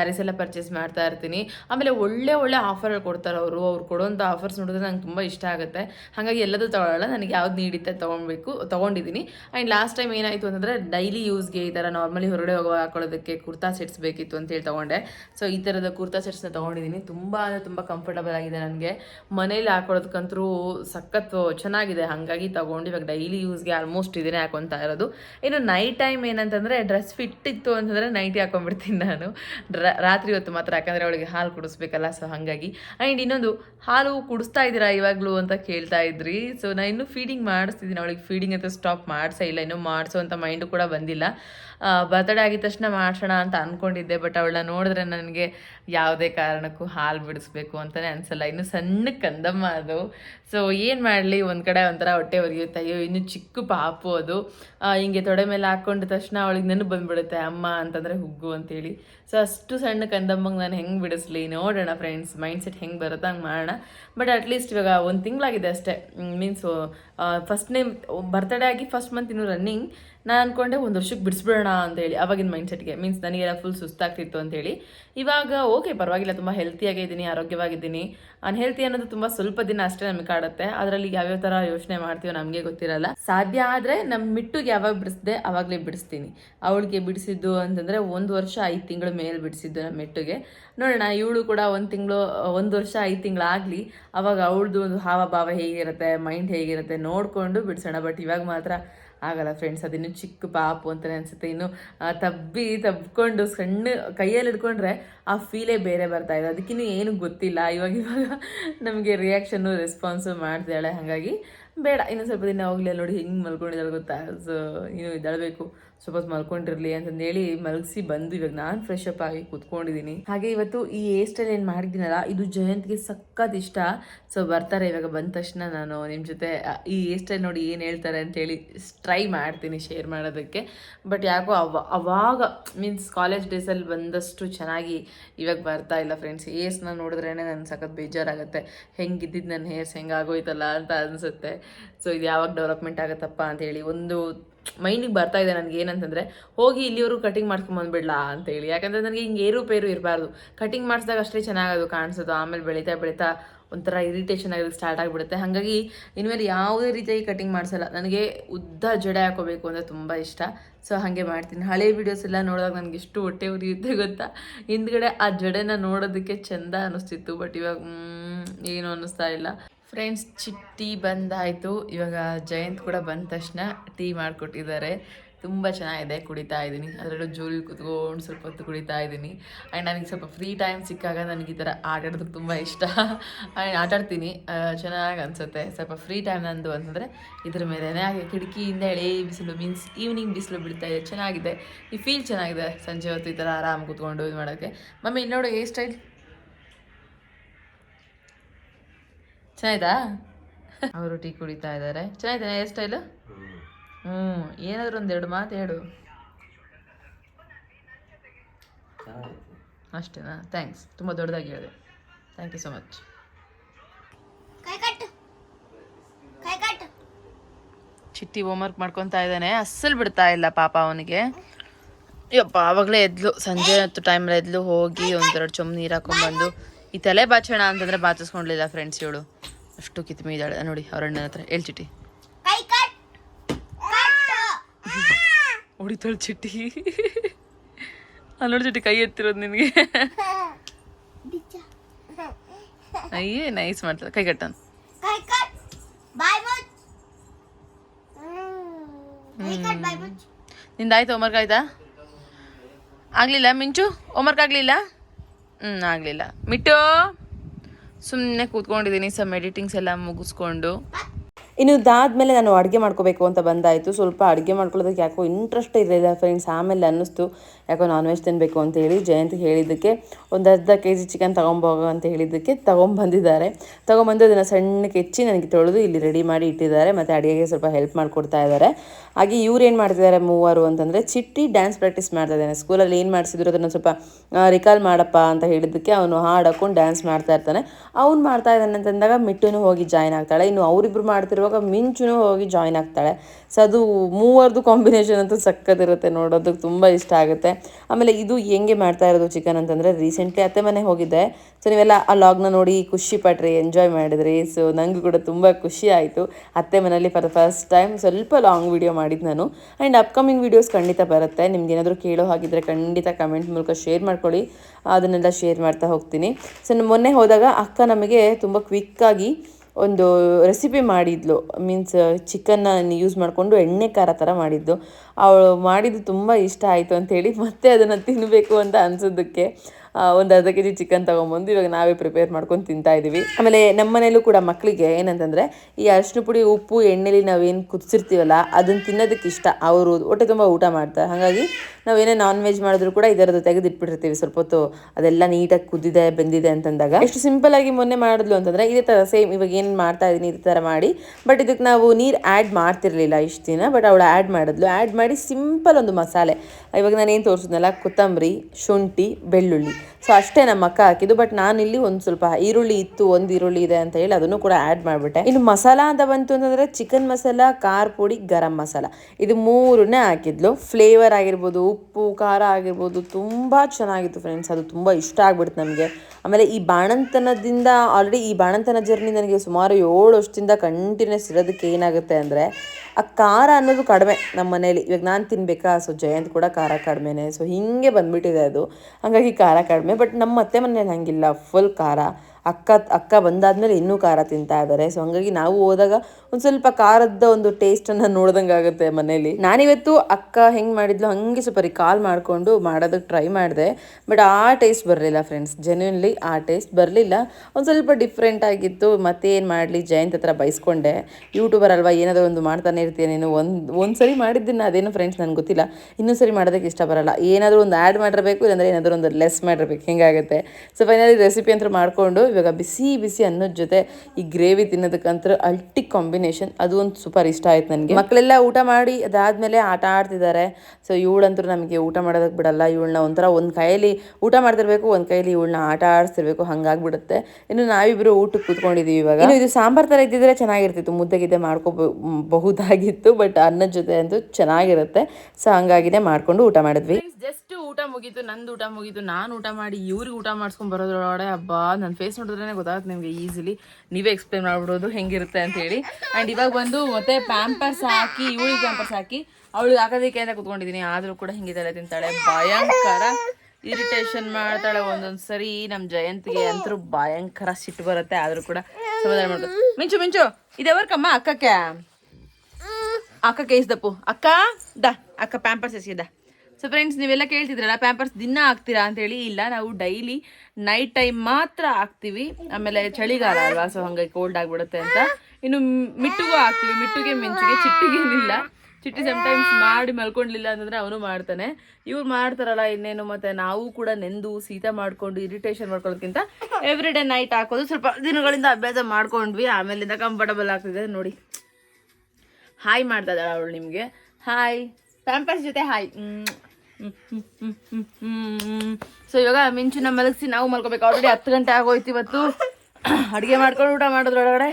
ಸ್ಯಾರೀಸ್ ಎಲ್ಲ ಪರ್ಚೇಸ್ ಮಾಡ್ತಾ ಇರ್ತೀನಿ. ಆಮೇಲೆ ಒಳ್ಳೆ ಒಳ್ಳೆ ಆಫರ್ ಕೊಡ್ತಾರೆ ಅವರು. ಅವ್ರು ಕೊಡುವಂಥ ಆಫರ್ಸ್ ನೋಡಿದ್ರೆ ನಂಗೆ ತುಂಬ ಇಷ್ಟ ಆಗುತ್ತೆ. ಹಾಗಾಗಿ ಎಲ್ಲದೂ ತೊಗೊಳ್ಳಲ್ಲ. ನನಗೆ ಯಾವ್ದು ನೀಡಿತ್ತೆ ತೊಗೊಳ್ಬೇಕು, ತೊಗೊಂಡಿದ್ದೀನಿ. ಆ್ಯಂಡ್ ಲಾಸ್ಟ್ ಟೈಮ್ ಏನಾಯಿತು ಅಂತಂದರೆ ಡೈಲಿ ಯೂಸ್ಗೆ ಈ ಥರ ನಾರ್ಮಲಿ ಹೊರಗಡೆ ಹೋಗೋ ಹಾಕೊಳ್ಳೋದಕ್ಕೆ ಕುರ್ತಾ ಸೆಟ್ಸ್ ಬೇಕಿತ್ತು ಅಂತೇಳಿ ತೊಗೊಂಡೆ. ಸೊ ಈ ಥರದ ಕುರ್ತಾ ಸೆಟ್ಸ್ನ ತೊಗೊಂಡಿದ್ದೀನಿ. ತುಂಬ ಅಂದರೆ ತುಂಬ ಕಂಫರ್ಟಬಲ್ ಆಗಿದೆ ನನಗೆ. ಮನೇಲಿ ಹಾಕೊಳ್ಳೋದಕ್ಕಂತೂ ಸಖತ್ ಚೆನ್ನಾಗಿದೆ. ಹಾಗಾಗಿ ತೊಗೊಂಡು ಇವಾಗ ಡೈಲಿ ಯೂಸ್ಗೆ ಆಲ್ಮೋಸ್ಟ್ ಇದನ್ನೇ ಹಾಕೊತಾ ಇರೋದು. ಇನ್ನು ನೈಟ್ ಟೈಮ್ ಏನಂತಂದರೆ ಡ್ರೆಸ್ ಫಿಟ್ ಇತ್ತು ಅಂತಂದರೆ ನೈಟಿ ಹಾಕೊಂಡ್ಬಿಡ್ತೀನಿ ನಾನು. ರ- ರಾತ್ರಿ ಹೊತ್ತು ಮಾತ್ರ, ಯಾಕಂದರೆ ಅವಳಿಗೆ ಹಾಲು ಕುಡಿಸ್ಬೇಕಲ್ಲ ಸೊ ಹಾಗಾಗಿ. ಆ್ಯಂಡ್ ಇನ್ನೊಂದು, ಹಾಲು ಕುಡಿಸ್ತಾ ಇದ್ದೀರಾ ಇವಾಗಲೂ ಅಂತ ಕೇಳ್ತಾ ಇದ್ರಿ. ಸೊ ನಾನು ಇನ್ನೂ ಫೀಡಿಂಗ್ ಮಾಡಿಸ್ತಿದ್ದೀನಿ, ಅವಳಿಗೆ ಫೀಡಿಂಗ್ ಅಂತ ಸ್ಟಾಪ್ ಮಾಡಿಸೇ ಇಲ್ಲ, ಇನ್ನೂ ಮಾಡಿಸೋ ಅಂತ ಮೈಂಡು ಕೂಡ ಬಂದಿಲ್ಲ. ಬರ್ತಡೇ ಆಗಿದ ತಕ್ಷಣ ಮಾಡ್ಸೋಣ ಅಂತ ಅಂದ್ಕೊಂಡಿದ್ದೆ ಬಟ್ ಅವಳನ್ನ ನೋಡಿದ್ರೆ ನನಗೆ ಯಾವುದೇ ಕಾರಣಕ್ಕೂ ಹಾಲು ಬಿಡಿಸ್ಬೇಕು ಅಂತಲೇ ಅನಿಸಲ್ಲ. ಇನ್ನು ಸಣ್ಣ ಕಂದಮ್ಮ ಅದು. ಸೊ ಏನು ಮಾಡಲಿ? ಒಂದು ಕಡೆ ಒಂಥರ ಹೊಟ್ಟೆ ಒರಿಯುತ್ತೆ. ಅಯ್ಯೋ, ಇನ್ನು ಚಿಕ್ಕ ಪಾಪು ಅದು. ಹಿಂಗೆ ತೊಡೆ ಮೇಲೆ ಹಾಕ್ಕೊಂಡ ತಕ್ಷಣ ಅವಳಿಗೆ ನೆನಪು ಬಂದ್ಬಿಡುತ್ತೆ, ಅಮ್ಮ, ಅಂತಂದರೆ ಹುಗ್ಗು ಅಂತೇಳಿ. ಸೊ ಅಷ್ಟು ಸಣ್ಣ ಕಂದಮ್ಮಂಗೆ ನಾನು ಹೆಂಗೆ ಬಿಡಿಸ್ಲಿ? ನೋಡೋಣ ಫ್ರೆಂಡ್ಸ್ ಮೈಂಡ್ ಸೆಟ್ ಹೆಂಗೆ ಬರುತ್ತೆ ಹಂಗೆ ಮಾಡೋಣ. ಬಟ್ ಅಟ್ಲೀಸ್ಟ್ ಇವಾಗ ಒಂದು ತಿಂಗಳಾಗಿದೆ ಅಷ್ಟೇ. ಮೀನ್ಸ್ ಫಸ್ಟ್ ನೇಮ್ ಬರ್ತಡೇ ಆಗಿ ಫಸ್ಟ್ ಮಂತ್ ಇನ್ನು ರನ್ನಿಂಗ್ ನಾನು ಅಂದ್ಕೊಂಡೆ ಒಂದು ವರ್ಷಕ್ಕೆ ಬಿಡಿಸ್ಬಿಡೋಣ ಅಂತೇಳಿ, ಅವಾಗಿನ ಮೈಂಡ್ ಸೆಟ್ಗೆ ಮೀನ್ಸ್ ನನಗೆಲ್ಲ ಫುಲ್ ಸುಸ್ತಾಗ್ತಿತ್ತು ಅಂತೇಳಿ. ಇವಾಗ ಓಕೆ ಪರವಾಗಿಲ್ಲ, ತುಂಬ ಹೆಲ್ತಿಯಾಗಿದ್ದೀನಿ ಆರೋಗ್ಯವಾಗಿದ್ದೀನಿ. ಅನ್ಹೆಲ್ತಿ ಅನ್ನೋದು ತುಂಬ ಸ್ವಲ್ಪ ದಿನ ಅಷ್ಟೇ ನಮಗೆ ಕಾಡುತ್ತೆ. ಅದರಲ್ಲಿ ಯಾವ್ಯಾವ ಥರ ಯೋಚನೆ ಮಾಡ್ತೀವೋ ನಮಗೆ ಗೊತ್ತಿರಲ್ಲ. ಸಾಧ್ಯ ಆದರೆ ನಮ್ಮ ಮಿಟ್ಟುಗೆ ಯಾವಾಗ ಬಿಡಿಸಿದೆ, ಅವಾಗಲೇ ಬಿಡಿಸ್ತೀನಿ. ಅವಳಿಗೆ ಬಿಡಿಸಿದ್ದು ಅಂತಂದರೆ ಒಂದು ವರ್ಷ ಐದು ತಿಂಗಳ ಮೇಲೆ ಬಿಡಿಸಿದ್ದು ನಮ್ಮ ಮಿಟ್ಟುಗೆ. ನೋಡೋಣ, ಇವಳು ಕೂಡ ಒಂದು ತಿಂಗಳು, ಒಂದು ವರ್ಷ ಐದು ತಿಂಗಳಾಗಲಿ ಅವಾಗ ಅವಳದು ಒಂದು ಹಾವಭಾವ ಹೇಗಿರುತ್ತೆ ಮೈಂಡ್ ಹೇಗಿರುತ್ತೆ ನೋಡಿಕೊಂಡು ಬಿಡಿಸೋಣ. ಬಟ್ ಇವಾಗ ಮಾತ್ರ ಆಗಲ್ಲ ಫ್ರೆಂಡ್ಸ್ ಅದಿನ್ನು ಚಿಕ್ಕ ಪಾಪು ಅಂತಲೇ ಅನಿಸುತ್ತೆ. ಇನ್ನು ತಬ್ಬಿ, ತಬ್ಕೊಂಡು ಸಣ್ಣ ಕೈಯಲ್ಲಿ ಹಿಡ್ಕೊಂಡ್ರೆ ಆ ಫೀಲೇ ಬೇರೆ ಬರ್ತಾ ಇದೆ. ಅದಕ್ಕಿನ್ನೂ ಏನು ಗೊತ್ತಿಲ್ಲ. ಇವಾಗ ಇವಾಗ ನಮಗೆ ರಿಯಾಕ್ಷನ್ನು ರೆಸ್ಪಾನ್ಸು ಮಾಡ್ತಾಳೆ ಹಾಗಾಗಿ ಬೇಡ. ಇನ್ನು ಸ್ವಲ್ಪ ದಿನ ಹೋಗ್ಲಿಲ್ಲ ನೋಡಿ ಹೆಂಗೆ ಮಲ್ಕೊಂಡಿದ್ದಾಳೆ ಗೊತ್ತಾ? ಸೊ ಇನ್ನು ಇದ್ದಾಳಬೇಕು. ಸ್ವಲ್ಪ ಮಲ್ಕೊಂಡಿರಲಿ ಅಂತಂದೇಳಿ ಮಲಗಿಸಿ ಬಂದು ಇವಾಗ ನಾನು ಫ್ರೆಶ್ ಅಪ್ ಆಗಿ ಕೂತ್ಕೊಂಡಿದ್ದೀನಿ ಹಾಗೆ ಇವತ್ತು ಈ ಹೇರ್ ಸ್ಟೈಲ್ ಏನು ಮಾಡಿದ್ದೀನಲ್ಲ, ಇದು ಜಯಂತ್ಗೆ ಸಖತ್ ಇಷ್ಟ. ಸೊ ಬರ್ತಾರೆ ಇವಾಗ ಬಂದ ತಕ್ಷಣ ನಾನು ನಿಮ್ಮ ಜೊತೆ ಈ ಹೇರ್ ಸ್ಟೈಲ್ ನೋಡಿ ಏನು ಹೇಳ್ತಾರೆ ಅಂತೇಳಿ ಟ್ರೈ ಮಾಡ್ತೀನಿ ಶೇರ್ ಮಾಡೋದಕ್ಕೆ. ಬಟ್ ಯಾಕೋ ಅವ, ಅವಾಗ ಮೀನ್ಸ್ ಕಾಲೇಜ್ ಡೇಸಲ್ಲಿ ಬಂದಷ್ಟು ಚೆನ್ನಾಗಿ ಇವಾಗ ಬರ್ತಾ ಇಲ್ಲ ಫ್ರೆಂಡ್ಸ್ ಹೇರ್ಸ್ನ ನೋಡಿದ್ರೇ ನನ್ನ ಸಖತ್ ಬೇಜಾರಾಗುತ್ತೆ. ಹೆಂಗಿದ್ದಿದ್ದು ನನ್ನ ಹೇರ್ಸ್ ಹೆಂಗಾಗೋಯ್ತಲ್ಲ ಅಂತ ಅನಿಸುತ್ತೆ. ಸೊ ಇದು ಯಾವಾಗ ಡೆವಲಪ್ಮೆಂಟ್ ಆಗುತ್ತಪ್ಪ ಅಂತೇಳಿ ಒಂದು ಮೈಂಡಿಗೆ ಬರ್ತಾ ಇದೆ ನನಗೆ ಏನಂತಂದರೆ, ಹೋಗಿ ಇಲ್ಲಿವರೆಗೂ ಕಟಿಂಗ್ ಮಾಡ್ಕೊಂಬಂದ್ಬಿಡ್ಲಾ ಅಂತೇಳಿ ಯಾಕಂದರೆ ನನಗೆ ಹಿಂಗೆ ಏರುಪೇರು ಇರಬಾರ್ದು. ಕಟಿಂಗ್ ಮಾಡಿಸಿದಾಗ ಅಷ್ಟೇ ಚೆನ್ನಾಗದು ಕಾಣಿಸೋದು, ಆಮೇಲೆ ಬೆಳೀತಾ ಬೆಳೀತಾ ಒಂಥರ ಇರಿಟೇಷನ್ ಆಗಿರೋದು ಸ್ಟಾರ್ಟ್ ಆಗಿಬಿಡುತ್ತೆ. ಹಾಗಾಗಿ ಇನ್ಮೇಲೆ ಯಾವುದೇ ರೀತಿಯಾಗಿ ಕಟಿಂಗ್ ಮಾಡಿಸಲ್ಲ. ನನಗೆ ಉದ್ದ ಜಡೆ ಹಾಕೋಬೇಕು ಅಂದರೆ ತುಂಬ ಇಷ್ಟ. ಸೊ ಹಾಗೆ ಮಾಡ್ತೀನಿ. ಹಳೆ ವೀಡಿಯೋಸ್ ಎಲ್ಲ ನೋಡಿದಾಗ ನನಗೆ ಎಷ್ಟು ಹೊಟ್ಟೆ ಉರಿಯುತ್ತೆ ಗೊತ್ತಾ? ಹಿಂದ್ಗಡೆ ಆ ಜಡೆನ ನೋಡೋದಕ್ಕೆ ಚೆಂದ ಅನ್ನಿಸ್ತಿತ್ತು ಬಟ್ ಇವಾಗ ಏನು ಅನ್ನಿಸ್ತಾ ಇಲ್ಲ. ಫ್ರೆಂಡ್ಸ್ ಚಿಟ್ಟಿ ಬಂದಾಯಿತು. ಇವಾಗ ಜಯಂತ್ ಕೂಡ ಬಂದ ತಕ್ಷಣ ಟೀ ಮಾಡಿಕೊಟ್ಟಿದ್ದಾರೆ.
ತುಂಬ ಚೆನ್ನಾಗಿದೆ, ಕುಡಿತಾ ಇದ್ದೀನಿ. ಅದರಲ್ಲೂ ಜೋಲಿ ಕುತ್ಕೊಂಡು ಸ್ವಲ್ಪ ಹೊತ್ತು ಕುಡಿತಾ ಇದ್ದೀನಿ. ಆ್ಯಂಡ್ ನನಗೆ ಸ್ವಲ್ಪ ಫ್ರೀ ಟೈಮ್ ಸಿಕ್ಕಾಗ ನನಗೆ ಈ ಥರ ಆಟ ತುಂಬ ಇಷ್ಟ. ಆ್ಯಂಡ್ ಆಟ ಆಡ್ತೀನಿ. ಚೆನ್ನಾಗಿ ಅನಿಸುತ್ತೆ. ಸ್ವಲ್ಪ ಫ್ರೀ ಟೈಮ್ ನಂದು ಅಂತಂದರೆ ಇದ್ರ ಮೇಲೆ ಹಾಗೆ ಕಿಟಕಿಯಿಂದ ಎಳೆ ಬಿಸಿಲು ಮೀನ್ಸ್ ಈವ್ನಿಂಗ್ ಬಿಸಿಲು ಬೀಳ್ತಾ ಇದೆ. ಚೆನ್ನಾಗಿದೆ. ಈ ಫೀಲ್ ಚೆನ್ನಾಗಿದೆ ಸಂಜೆ ಹೊತ್ತು ಈ ಥರ ಆರಾಮ್ ಕೂತ್ಕೊಂಡು ಇದು ಮಾಡೋಕ್ಕೆ. ಮಮ್ಮಿ ಇಲ್ಲಿ ನೋಡು ಏ ಸ್ಟೈಲ್ ಚೆನ್ನಾಯ್ತಾ ಅವರು ಟೀ ಕುಡಿತಾ ಇದ್ದಾರೆ. ಚೆನ್ನಾಗಿದೆ ಹೇರ್ ಸ್ಟೈಲು? ಹ್ಞೂ ಏನಾದರೂ ಒಂದೆರಡು ಮಾತು ಹೇಳು. ಅಷ್ಟೇನಾ? ಥ್ಯಾಂಕ್ಸ್ ತುಂಬ ದೊಡ್ಡದಾಗಿ ಹೇಳಿದೆ. Thank you so much Chitti homework ಮಾಡ್ಕೊತಾ ಇದ್ದಾನೆ. ಅಸ್ಸಲ್ ಬಿಡ್ತಾ ಇಲ್ಲ ಪಾಪ ಅವನಿಗೆ. ಯಪ್ಪ ಆವಾಗಲೇ ಎದ್ಲು ಸಂಜೆ ಹೊತ್ತು ಟೈಮಲ್ಲಿ ಎದ್ಲು ಹೋಗಿ ಒಂದೆರಡು ಚೊಂಬು ನೀರು ಹಾಕೊಂಡ್ಬಂದು ಈ ತಲೆ ಬಾಚೋಣ ಅಂತಂದ್ರೆ ಬಾಚಿಸ್ಕೊಂಡ್ಲಿಲ್ಲ ಫ್ರೆಂಡ್ಸ್ ಇವಳು. ಅಷ್ಟು ಕಿತ್ಮಿ ಇದ್ದಾಳೆ ನೋಡಿ ಅವರಣ್ಣನ ಹತ್ರ. ಹೇಳ್ ಚಿಟ್ಟಿ. ಹೊಡಿತಾಳೆ ಚಿಟ್ಟಿ. ನೋಡಿ ಚಿಟ್ಟಿ ಕೈ ಎತ್ತಿರೋದು ನಿನಗೆ. ಅಯ್ಯೇ ನೈಸ್ ಮಾಡ್ತಾಳೆ. ಕೈ ಕಟ್ಟನ್ ನಿಂದಾಯ್ತು ಹೋಮ್ವರ್ಕ್ ಆಯ್ತಾ ಆಗಲಿಲ್ಲ ಮಿಂಚು? ಹೋಮ್ವರ್ಕ್ ಆಗಲಿಲ್ಲ? ಹ್ಞೂ ಆಗಲಿಲ್ಲ. ಮಿಟ್ಟು. ಸುಮ್ಮನೆ ಕೂತ್ಕೊಂಡಿದ್ದೀನಿ ಸಮ್ ಎಡಿಟಿಂಗ್ಸ್ ಎಲ್ಲ ಮುಗಿಸ್ಕೊಂಡು.
ಇನ್ನು ಇದಾದಮೇಲೆ ನಾನು ಅಡುಗೆ ಮಾಡ್ಕೋಬೇಕು ಅಂತ ಬಂದಾಯಿತು. ಸ್ವಲ್ಪ ಅಡುಗೆ ಮಾಡ್ಕೊಳ್ಳೋದಕ್ಕೆ ಯಾಕೋ ಇಂಟ್ರೆಸ್ಟ್ ಇರಲಿಲ್ಲ ಫ್ರೆಂಡ್ಸ್ ಆಮೇಲೆ ಅನ್ನಿಸ್ತು. ಯಾಕೋ ನಾನ್ ವೆಜ್ ತಿನ್ನಬೇಕು ಅಂತ ಹೇಳಿ ಜಯಂತ್ ಹೇಳಿದ್ದಕ್ಕೆ ಒಂದು ಅರ್ಧ ಕೆ ಜಿ ಚಿಕನ್ ತೊಗೊಂಬೋಗ ಅಂತ ಹೇಳಿದ್ದಕ್ಕೆ ತೊಗೊಂಬಂದಿದ್ದಾರೆ. ತೊಗೊಂಬಂದು ಅದನ್ನು ಸಣ್ಣಕ್ಕೆ ಹೆಚ್ಚಿ ನನಗೆ ತೊಳೆದು ಇಲ್ಲಿ ರೆಡಿ ಮಾಡಿ ಇಟ್ಟಿದ್ದಾರೆ. ಮತ್ತು ಅಡುಗೆಗೆ ಸ್ವಲ್ಪ ಹೆಲ್ಪ್ ಮಾಡಿಕೊಡ್ತಾ ಇದ್ದಾರೆ. ಹಾಗೆ ಇವ್ರು ಏನು ಮಾಡ್ತಿದ್ದಾರೆ ಮೂವರು ಅಂತಂದರೆ ಚಿಟ್ಟಿ ಡ್ಯಾನ್ಸ್ ಪ್ರಾಕ್ಟೀಸ್ ಮಾಡ್ತಾ ಇದ್ದಾನೆ. ಸ್ಕೂಲಲ್ಲಿ ಏನು ಮಾಡಿಸಿದ್ರು ಅದನ್ನು ಸ್ವಲ್ಪ ರಿಕಾಲ್ ಮಾಡಪ್ಪ ಅಂತ ಹೇಳಿದ್ದಕ್ಕೆ ಅವನು ಹಾಡು ಹಾಕೊಂಡು ಡ್ಯಾನ್ಸ್ ಮಾಡ್ತಾ ಇರ್ತಾನೆ. ಅವ್ನು ಮಾಡ್ತಾ ಇದ್ದಾನೆ ಅಂತಂದಾಗ ಮಿಟ್ಟುನು ಹೋಗಿ ಜಾಯ್ನ್ ಆಗ್ತಾಳೆ. ಇನ್ನು ಅವರಿಬ್ರು ಮಾಡ್ತಿರುವಾಗ ಮಿಂಚುನು ಹೋಗಿ ಜಾಯ್ನ್ ಆಗ್ತಾಳೆ. ಸೊ ಅದು ಮೂವರದು ಕಾಂಬಿನೇಷನ್ ಅಂತೂ ಸಕ್ಕತ್ತಿರುತ್ತೆ ನೋಡೋದಕ್ಕೆ ತುಂಬ ಇಷ್ಟ ಆಗುತ್ತೆ. ಆಮೇಲೆ ಇದು ಹೆಂಗೆ ಮಾಡ್ತಾ ಇರೋದು ಚಿಕನ್ ಅಂತಂದರೆ, ರೀಸೆಂಟ್ಲಿ ಅತ್ತೆ ಮನೆ ಹೋಗಿದ್ದೆ. ಸೊ ನೀವೆಲ್ಲ ಆ ಲಾಗ್ನ ನೋಡಿ ಖುಷಿ ಪಟ್ರಿ ಎಂಜಾಯ್ ಮಾಡಿದ್ರಿ. ಸೊ ನನಗೂ ಕೂಡ ತುಂಬ ಖುಷಿ ಆಯಿತು. ಅತ್ತೆ ಮನೇಲಿ ಫಾರ್ ದ ಫಸ್ಟ್ ಟೈಮ್ ಸ್ವಲ್ಪ ಲಾಂಗ್ ವಿಡಿಯೋ ಮಾಡಿದ್ದು ನಾನು. ಆ್ಯಂಡ್ ಅಪ್ಕಮಿಂಗ್ ವೀಡಿಯೋಸ್ ಖಂಡಿತ ಬರುತ್ತೆ. ನಿಮ್ಗೆ ಏನಾದರೂ ಕೇಳೋ ಹಾಗಿದ್ರೆ ಖಂಡಿತ ಕಮೆಂಟ್ ಮೂಲಕ ಶೇರ್ ಮಾಡ್ಕೊಳ್ಳಿ. ಅದನ್ನೆಲ್ಲ ಶೇರ್ ಮಾಡ್ತಾ ಹೋಗ್ತೀನಿ. ಸೊ ಮೊನ್ನೆ ಹೋದಾಗ ಅಕ್ಕ ನಮಗೆ ತುಂಬ ಕ್ವಿಕ್ಕಾಗಿ ಒಂದು ರೆಸಿಪಿ ಮಾಡಿದ್ಲು. ಮೀನ್ಸ್ ಚಿಕನ್ನ ಯೂಸ್ ಮಾಡಿಕೊಂಡು ಎಣ್ಣೆ ಖಾರ ಥರ ಮಾಡಿದ್ದು. ಅವಳು ಮಾಡಿದ್ದು ತುಂಬ ಇಷ್ಟ ಆಯಿತು ಅಂಥೇಳಿ ಮತ್ತೆ ಅದನ್ನು ತಿನ್ನಬೇಕು ಅಂತ ಅನ್ಸೋದಕ್ಕೆ. ಒಂದು ಅರ್ಧ ಕೆ ಜಿ ಚಿಕನ್ ತೊಗೊಂಬಂದು ಇವಾಗ ನಾವೇ ಪ್ರಿಪೇರ್ ಮಾಡ್ಕೊಂಡು ತಿಂತಾ ಇದ್ದೀವಿ ಆಮೇಲೆ ನಮ್ಮ ಮನೇಲೂ ಕೂಡ ಮಕ್ಕಳಿಗೆ ಏನಂತಂದರೆ, ಈ ಅರಿಶಿನ ಪುಡಿ, ಉಪ್ಪು, ಎಣ್ಣೆಲಿ ನಾವೇನು ಕುದಿಸಿರ್ತೀವಲ್ಲ ಅದನ್ನು ತಿನ್ನೋದಕ್ಕೆ ಇಷ್ಟ. ಅವರು ಹೊಟ್ಟೆ ತುಂಬ ಊಟ ಮಾಡ್ತಾರೆ. ಹಾಗಾಗಿ ನಾವೇನೇ ನಾನ್ ವೆಜ್ ಮಾಡಿದ್ರು ಕೂಡ ಇದರದ್ದು ತೆಗೆದಿಟ್ಬಿಟ್ಟಿರ್ತೀವಿ ಸ್ವಲ್ಪ ಹೊತ್ತು. ಅದೆಲ್ಲ ನೀಟಾಗಿ ಕುದ್ದಿದೆ, ಬೆಂದಿದೆ ಅಂತಂದಾಗ. ಎಷ್ಟು ಸಿಂಪಲ್ ಆಗಿ ಮೊನ್ನೆ ಮಾಡಿದ್ಲು ಅಂತಂದರೆ, ಇದೇ ಥರ ಸೇಮ್ ಇವಾಗ ಏನು ಮಾಡ್ತಾ ಇದ್ದೀನಿ ಇದೇ ಥರ ಮಾಡಿ. ಬಟ್ ಇದಕ್ಕೆ ನಾವು ನೀರು ಆ್ಯಡ್ ಮಾಡ್ತಿರ್ಲಿಲ್ಲ ಇಷ್ಟು ದಿನ ಬಟ್ ಅವಳು ಆ್ಯಡ್ ಮಾಡಿದ್ಲು. ಆ್ಯಡ್ ಮಾಡಿ ಸಿಂಪಲ್ ಒಂದು ಮಸಾಲೆ. ಇವಾಗ ನಾನೇನು ತೋರಿಸಿದ್ನಲ್ಲ, ಕೊತ್ತಂಬರಿ, ಶುಂಠಿ, ಬೆಳ್ಳುಳ್ಳಿ. ಸೊ ಅಷ್ಟೇ ನಮ್ಮ ಅಕ್ಕ ಹಾಕಿದ್ದು ಬಟ್ ನಾನು ಇಲ್ಲಿ ಒಂದು ಸ್ವಲ್ಪ ಈರುಳ್ಳಿ ಇತ್ತು, ಒಂದು ಈರುಳ್ಳಿ ಇದೆ ಅಂತ ಹೇಳಿ ಅದನ್ನು ಕೂಡ ಆ್ಯಡ್ ಮಾಡಿಬಿಟ್ಟೆ. ಇನ್ನು ಮಸಾಲ ಅಂತ ಬಂತು ಅಂತಂದರೆ ಚಿಕನ್ ಮಸಾಲ, ಖಾರ ಪುಡಿ, ಗರಂ ಮಸಾಲ. ಇದು ಮೂರನ್ನೇ ಹಾಕಿದ್ಲು. ಫ್ಲೇವರ್ ಆಗಿರ್ಬೋದು, ಉಪ್ಪು, ಖಾರ ಆಗಿರ್ಬೋದು, ತುಂಬ ಚೆನ್ನಾಗಿತ್ತು ಫ್ರೆಂಡ್ಸ್ ಅದು ತುಂಬ ಇಷ್ಟ ಆಗ್ಬಿಡ್ತು ನಮಗೆ. ಆಮೇಲೆ ಈ ಬಾಣಂತನದಿಂದ ಆಲ್ರೆಡಿ ಈ ಬಾಣಂತನ ಜರ್ನಿ ನನಗೆ ಸುಮಾರು ಏಳು ವರ್ಷದಿಂದ ಕಂಟಿನ್ಯೂಸ್ ಇರೋದಕ್ಕೆ ಏನಾಗುತ್ತೆ ಅಂದರೆ, ಆ ಖಾರ ಅನ್ನೋದು ಕಡಿಮೆ ನಮ್ಮ ಮನೇಲಿ ಇವಾಗ ನಾನು ತಿನ್ಬೇಕಾ? ಸೊ ಜಯಂತ್ ಕೂಡ ಖಾರ ಕಡಿಮೆನೇ. ಸೊ ಹೀಗೆ ಬಂದ್ಬಿಟ್ಟಿದೆ ಅದು. ಹಾಗಾಗಿ ಖಾರ ಕಡಿಮೆ ಬಟ್ ನಮ್ಮ ಅತ್ತೆ ಮನೇಲಿ ಹಂಗಿಲ್ಲ. ಫುಲ್ ಖಾರ. ಅಕ್ಕ ಅಕ್ಕ ಬಂದಾದ್ಮೇಲೆ ಇನ್ನೂ ಖಾರ ತಿಂತಾ ಇದ್ದಾರೆ ಸೊ ಹಂಗಾಗಿ ನಾವು ಹೋದಾಗ ಒಂದು ಸ್ವಲ್ಪ ಖಾರದ ಒಂದು ಟೇಸ್ಟನ್ನು ನೋಡ್ದಂಗೆ ಆಗುತ್ತೆ ಮನೇಲಿ. ನಾನಿವತ್ತು ಅಕ್ಕ ಹೆಂಗೆ ಮಾಡಿದ್ಲು ಹಂಗೆ ಸ್ವಲ್ಪ ರಿಕಾಲ್ ಮಾಡಿಕೊಂಡು ಮಾಡೋದಕ್ಕೆ ಟ್ರೈ ಮಾಡಿದೆ. ಬಟ್ ಆ ಟೇಸ್ಟ್ ಬರಲಿಲ್ಲ ಫ್ರೆಂಡ್ಸ್ ಜೆನ್ಯೂನ್ಲಿ ಆ ಟೇಸ್ಟ್ ಬರಲಿಲ್ಲ. ಒಂದು ಸ್ವಲ್ಪ ಡಿಫ್ರೆಂಟ್ ಆಗಿತ್ತು. ಮತ್ತೇನು ಮಾಡಲಿ? ಜಯಂತ್ ಹತ್ರ ಬೈಸ್ಕೊಂಡೆ. ಯೂಟ್ಯೂಬರ್ ಅಲ್ವಾ, ಏನಾದರೂ ಒಂದು ಮಾಡ್ತಾನೆ ಇರ್ತೀನಿ ನೀನು? ಒಂದು ಒಂದು ಸರಿ ಮಾಡಿದ್ದೀನಿ ಅದೇನು ಫ್ರೆಂಡ್ಸ್ ನನಗೆ ಗೊತ್ತಿಲ್ಲ. ಇನ್ನೊಂದು ಸರಿ ಮಾಡೋದಕ್ಕೆ ಇಷ್ಟ ಬರಲ್ಲ. ಏನಾದರೂ ಒಂದು ಆ್ಯಡ್ ಮಾಡಿರಬೇಕು, ಇಲ್ಲಾಂದರೆ ಏನಾದರೂ ಒಂದು ಲೆಸ್ ಮಾಡಿರ್ಬೇಕು. ಹಿಂಗಾಗುತ್ತೆ. ಸೊ ಫೈನಲಿ ರೆಸಿಪಿ ಅಂತ ಮಾಡಿಕೊಂಡು ಇವಾಗ ಬಿಸಿ ಬಿಸಿ ಅನ್ನೋದ್ ಜೊತೆ ಈ ಗ್ರೇವಿ ತಿನ್ನೋದಕ್ಕಂತೂ ಅಲ್ಟಿ ಕಾಂಬಿನೇಷನ್. ಅದು ಒಂದು ಸೂಪರ್ ಇಷ್ಟ ಆಯ್ತು ನನಗೆ. ಮಕ್ಕಳೆಲ್ಲ ಊಟ ಮಾಡಿ ಅದಾದಮೇಲೆ ಆಟ ಆಡ್ತಿದ್ದಾರೆ. ಸೊ ಇವಳಂತೂ ನಮಗೆ ಊಟ ಮಾಡೋದಕ್ಕೆ ಬಿಡಲ್ಲ. ಇವಳನ್ನ ಒಂಥರ ಒಂದು ಕೈಯಲ್ಲಿ ಊಟ ಮಾಡ್ತಿರ್ಬೇಕು ಒಂದು ಕೈಯಲ್ಲಿ ಇವಳನ್ನ ಆಟ ಆಡಿಸ್ತಿರ್ಬೇಕು. ಹಂಗಾಗ್ಬಿಡುತ್ತೆ. ಇನ್ನು ನಾವಿಬ್ರು ಊಟಕ್ಕೆ ಕೂತ್ಕೊಂಡಿದ್ದೀವಿ ಇವಾಗ. ಇನ್ನು ಇದು ಸಾಂಬಾರ್ ಥರ ಇದ್ದಿದ್ರೆ ಚೆನ್ನಾಗಿರ್ತಿತ್ತು. ಮುದ್ದೆ ಗಿದ್ದೆ ಮಾಡ್ಕೋಬಹುದಾಗಿತ್ತು ಬಟ್ ಅನ್ನದ ಜೊತೆ ಅಂತೂ ಚೆನ್ನಾಗಿರುತ್ತೆ. ಸೊ ಹಂಗಾಗಿನೇ ಮಾಡ್ಕೊಂಡು ಊಟ ಮಾಡಿದ್ವಿ.
ಜಸ್ಟ್ ಊಟ ಮುಗೀತು ನಂದು ಊಟ ಮುಗೀತು. ನಾನು ಊಟ ಮಾಡಿ ಇವ್ರಿಗೆ ಊಟ ಮಾಡಿಸ್ಕೊಂಡ್ ಬರೋದ್ರೊಳಗಡೆ ಹಬ್ಬ ನನ್ನ ಫೇಸ್ ನೋಡಿದ್ರೆ ಗೊತ್ತಾಗುತ್ತೆ ನಿಮಗೆ ಈಸಿಲಿ. ನೀವೇ ಎಕ್ಸ್ಪ್ಲೇನ್ ಮಾಡ್ಬಿಡೋದು ಹೆಂಗಿರುತ್ತೆ ಅಂತ ಹೇಳಿ ಆ್ಯಂಡ್ ಇವಾಗ ಬಂದು ಮತ್ತೆ ಪ್ಯಾಂಪರ್ಸ್ ಹಾಕಿ ಇವಳಿಗೆ ಪ್ಯಾಂಪರ್ಸ್ ಹಾಕಿ ಅವಳಿಗೆ ಹಾಕೋದಕ್ಕೆ ಅಂತ ಕುತ್ಕೊಂಡಿದ್ದೀನಿ. ಆದರೂ ಕೂಡ ಹಿಂಗಿದ್ದಾಳೆ, ತಿಂತಾಳೆ. ಭಯಂಕರ ಇರಿಟೇಷನ್ ಮಾಡ್ತಾಳೆ ಒಂದೊಂದ್ಸರಿ. ನಮ್ಮ ಜಯಂತಿಗೆ ಅಂತರೂ ಭಯಂಕರ ಸಿಟ್ಟು ಬರುತ್ತೆ. ಆದರೂ ಕೂಡ ಸಮಾಧಾನ ಮಾಡ್ಕೊ ಮಿಂಚು ಮಿಂಚು ಇದೆವರ್ಕಮ್ಮ ಅಕ್ಕಕ್ಕೆ? ಅಕ್ಕಕ್ಕೆ ಇಸ್ದಪ್ಪು ಅಕ್ಕ, ದ,
ಅಕ್ಕ ಪ್ಯಾಂಪರ್ಸ್ ಎಸಿದ ಸೊ ಫ್ರೆಂಡ್ಸ್ ನೀವೆಲ್ಲ ಕೇಳ್ತಿದ್ರಲ್ಲ ಪ್ಯಾಂಪರ್ಸ್ ದಿನ ಹಾಕ್ತೀರಾ ಅಂತೇಳಿ? ಇಲ್ಲ, ನಾವು ಡೈಲಿ ನೈಟ್ ಟೈಮ್ ಮಾತ್ರ ಹಾಕ್ತೀವಿ ಆಮೇಲೆ ಚಳಿಗಾಲ ಅಲ್ವಾ ಸೊ ಹಂಗಾಗಿ ಕೋಲ್ಡ್ ಆಗಿಬಿಡುತ್ತೆ ಅಂತ. ಇನ್ನು ಮಿಟ್ಟುಗೂ ಹಾಕ್ತೀವಿ ಮಿಟ್ಟುಗೆ, ಮಿಂಚುಗೆ, ಚಿಟ್ಟಿಗೇನಿಲ್ಲ. ಚಿಟ್ಟಿ ಸಮಟೈಮ್ಸ್ ಮಾಡಿ ಮಲ್ಕೊಂಡಿಲ್ಲ ಅಂತಂದ್ರೆ ಅವನು ಮಾಡ್ತಾನೆ. ಇವ್ರು ಮಾಡ್ತಾರಲ್ಲ, ಇನ್ನೇನು ಮತ್ತೆ ನಾವು ಕೂಡ ನೆಂದು ಶೀತ ಮಾಡ್ಕೊಂಡು ಇರಿಟೇಷನ್ ಮಾಡ್ಕೊಳ್ಳೋದಕ್ಕಿಂತ ಎವ್ರಿ ಡೇ ನೈಟ್ ಹಾಕೋದು. ಸ್ವಲ್ಪ ದಿನಗಳಿಂದ ಅಭ್ಯಾಸ ಮಾಡ್ಕೊಂಡ್ವಿ, ಆಮೇಲಿಂದ ಕಂಫರ್ಟಬಲ್ ಆಗ್ತಿದೆ ನೋಡಿ. ಹಾಯ್ ಮಾಡ್ತಾ ಇದ್ದಾಳೆ ಅವಳು ನಿಮಗೆ. ಹಾಯ್ ಪ್ಯಾಂಪರ್ಸ್ ಜೊತೆ ಹಾಯ್ ಸೊ ಇವಾಗ ಮಿಂಚುನ ಮಲಗಿಸಿ, ನಾವು ಮಲ್ಕೋಬೇಕು. ಆಲ್ರೆಡಿ ಹತ್ತು ಗಂಟೆ ಆಗೋಯ್ತು ಇವತ್ತು. ಅಡುಗೆ ಮಾಡ್ಕೊಂಡು ಊಟ ಮಾಡೋದ್ರೊಳಗಡೆ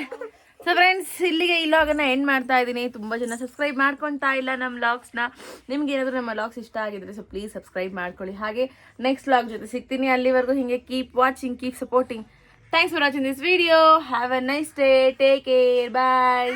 ಸೊ ಫ್ರೆಂಡ್ಸ್ ಇಲ್ಲಿಗೆ ಈ ಲಾಗನ್ನ ಎಂಡ್ ಮಾಡ್ತಾ ಇದ್ದೀನಿ. ತುಂಬ ಜನ ಸಬ್ಸ್ಕ್ರೈಬ್ ಮಾಡ್ಕೊತಾ ಇಲ್ಲ ನಮ್ಮ ಲಾಗ್ಸ್ನ ನಿಮ್ಗೆ ಏನಾದರೂ ನಮ್ಮ ಲಾಗ್ಸ್ ಇಷ್ಟ ಆಗಿದ್ರೆ ಸೊ ಪ್ಲೀಸ್ ಸಬ್ಸ್ಕ್ರೈಬ್ ಮಾಡ್ಕೊಳ್ಳಿ. ಹಾಗೆ ನೆಕ್ಸ್ಟ್ ಲಾಗ್ ಜೊತೆ ಸಿಗ್ತೀನಿ ಅಲ್ಲಿವರೆಗೂ ಹಿಂಗೆ. Keep watching keep supporting thanks for watching this video have a nice day take care bye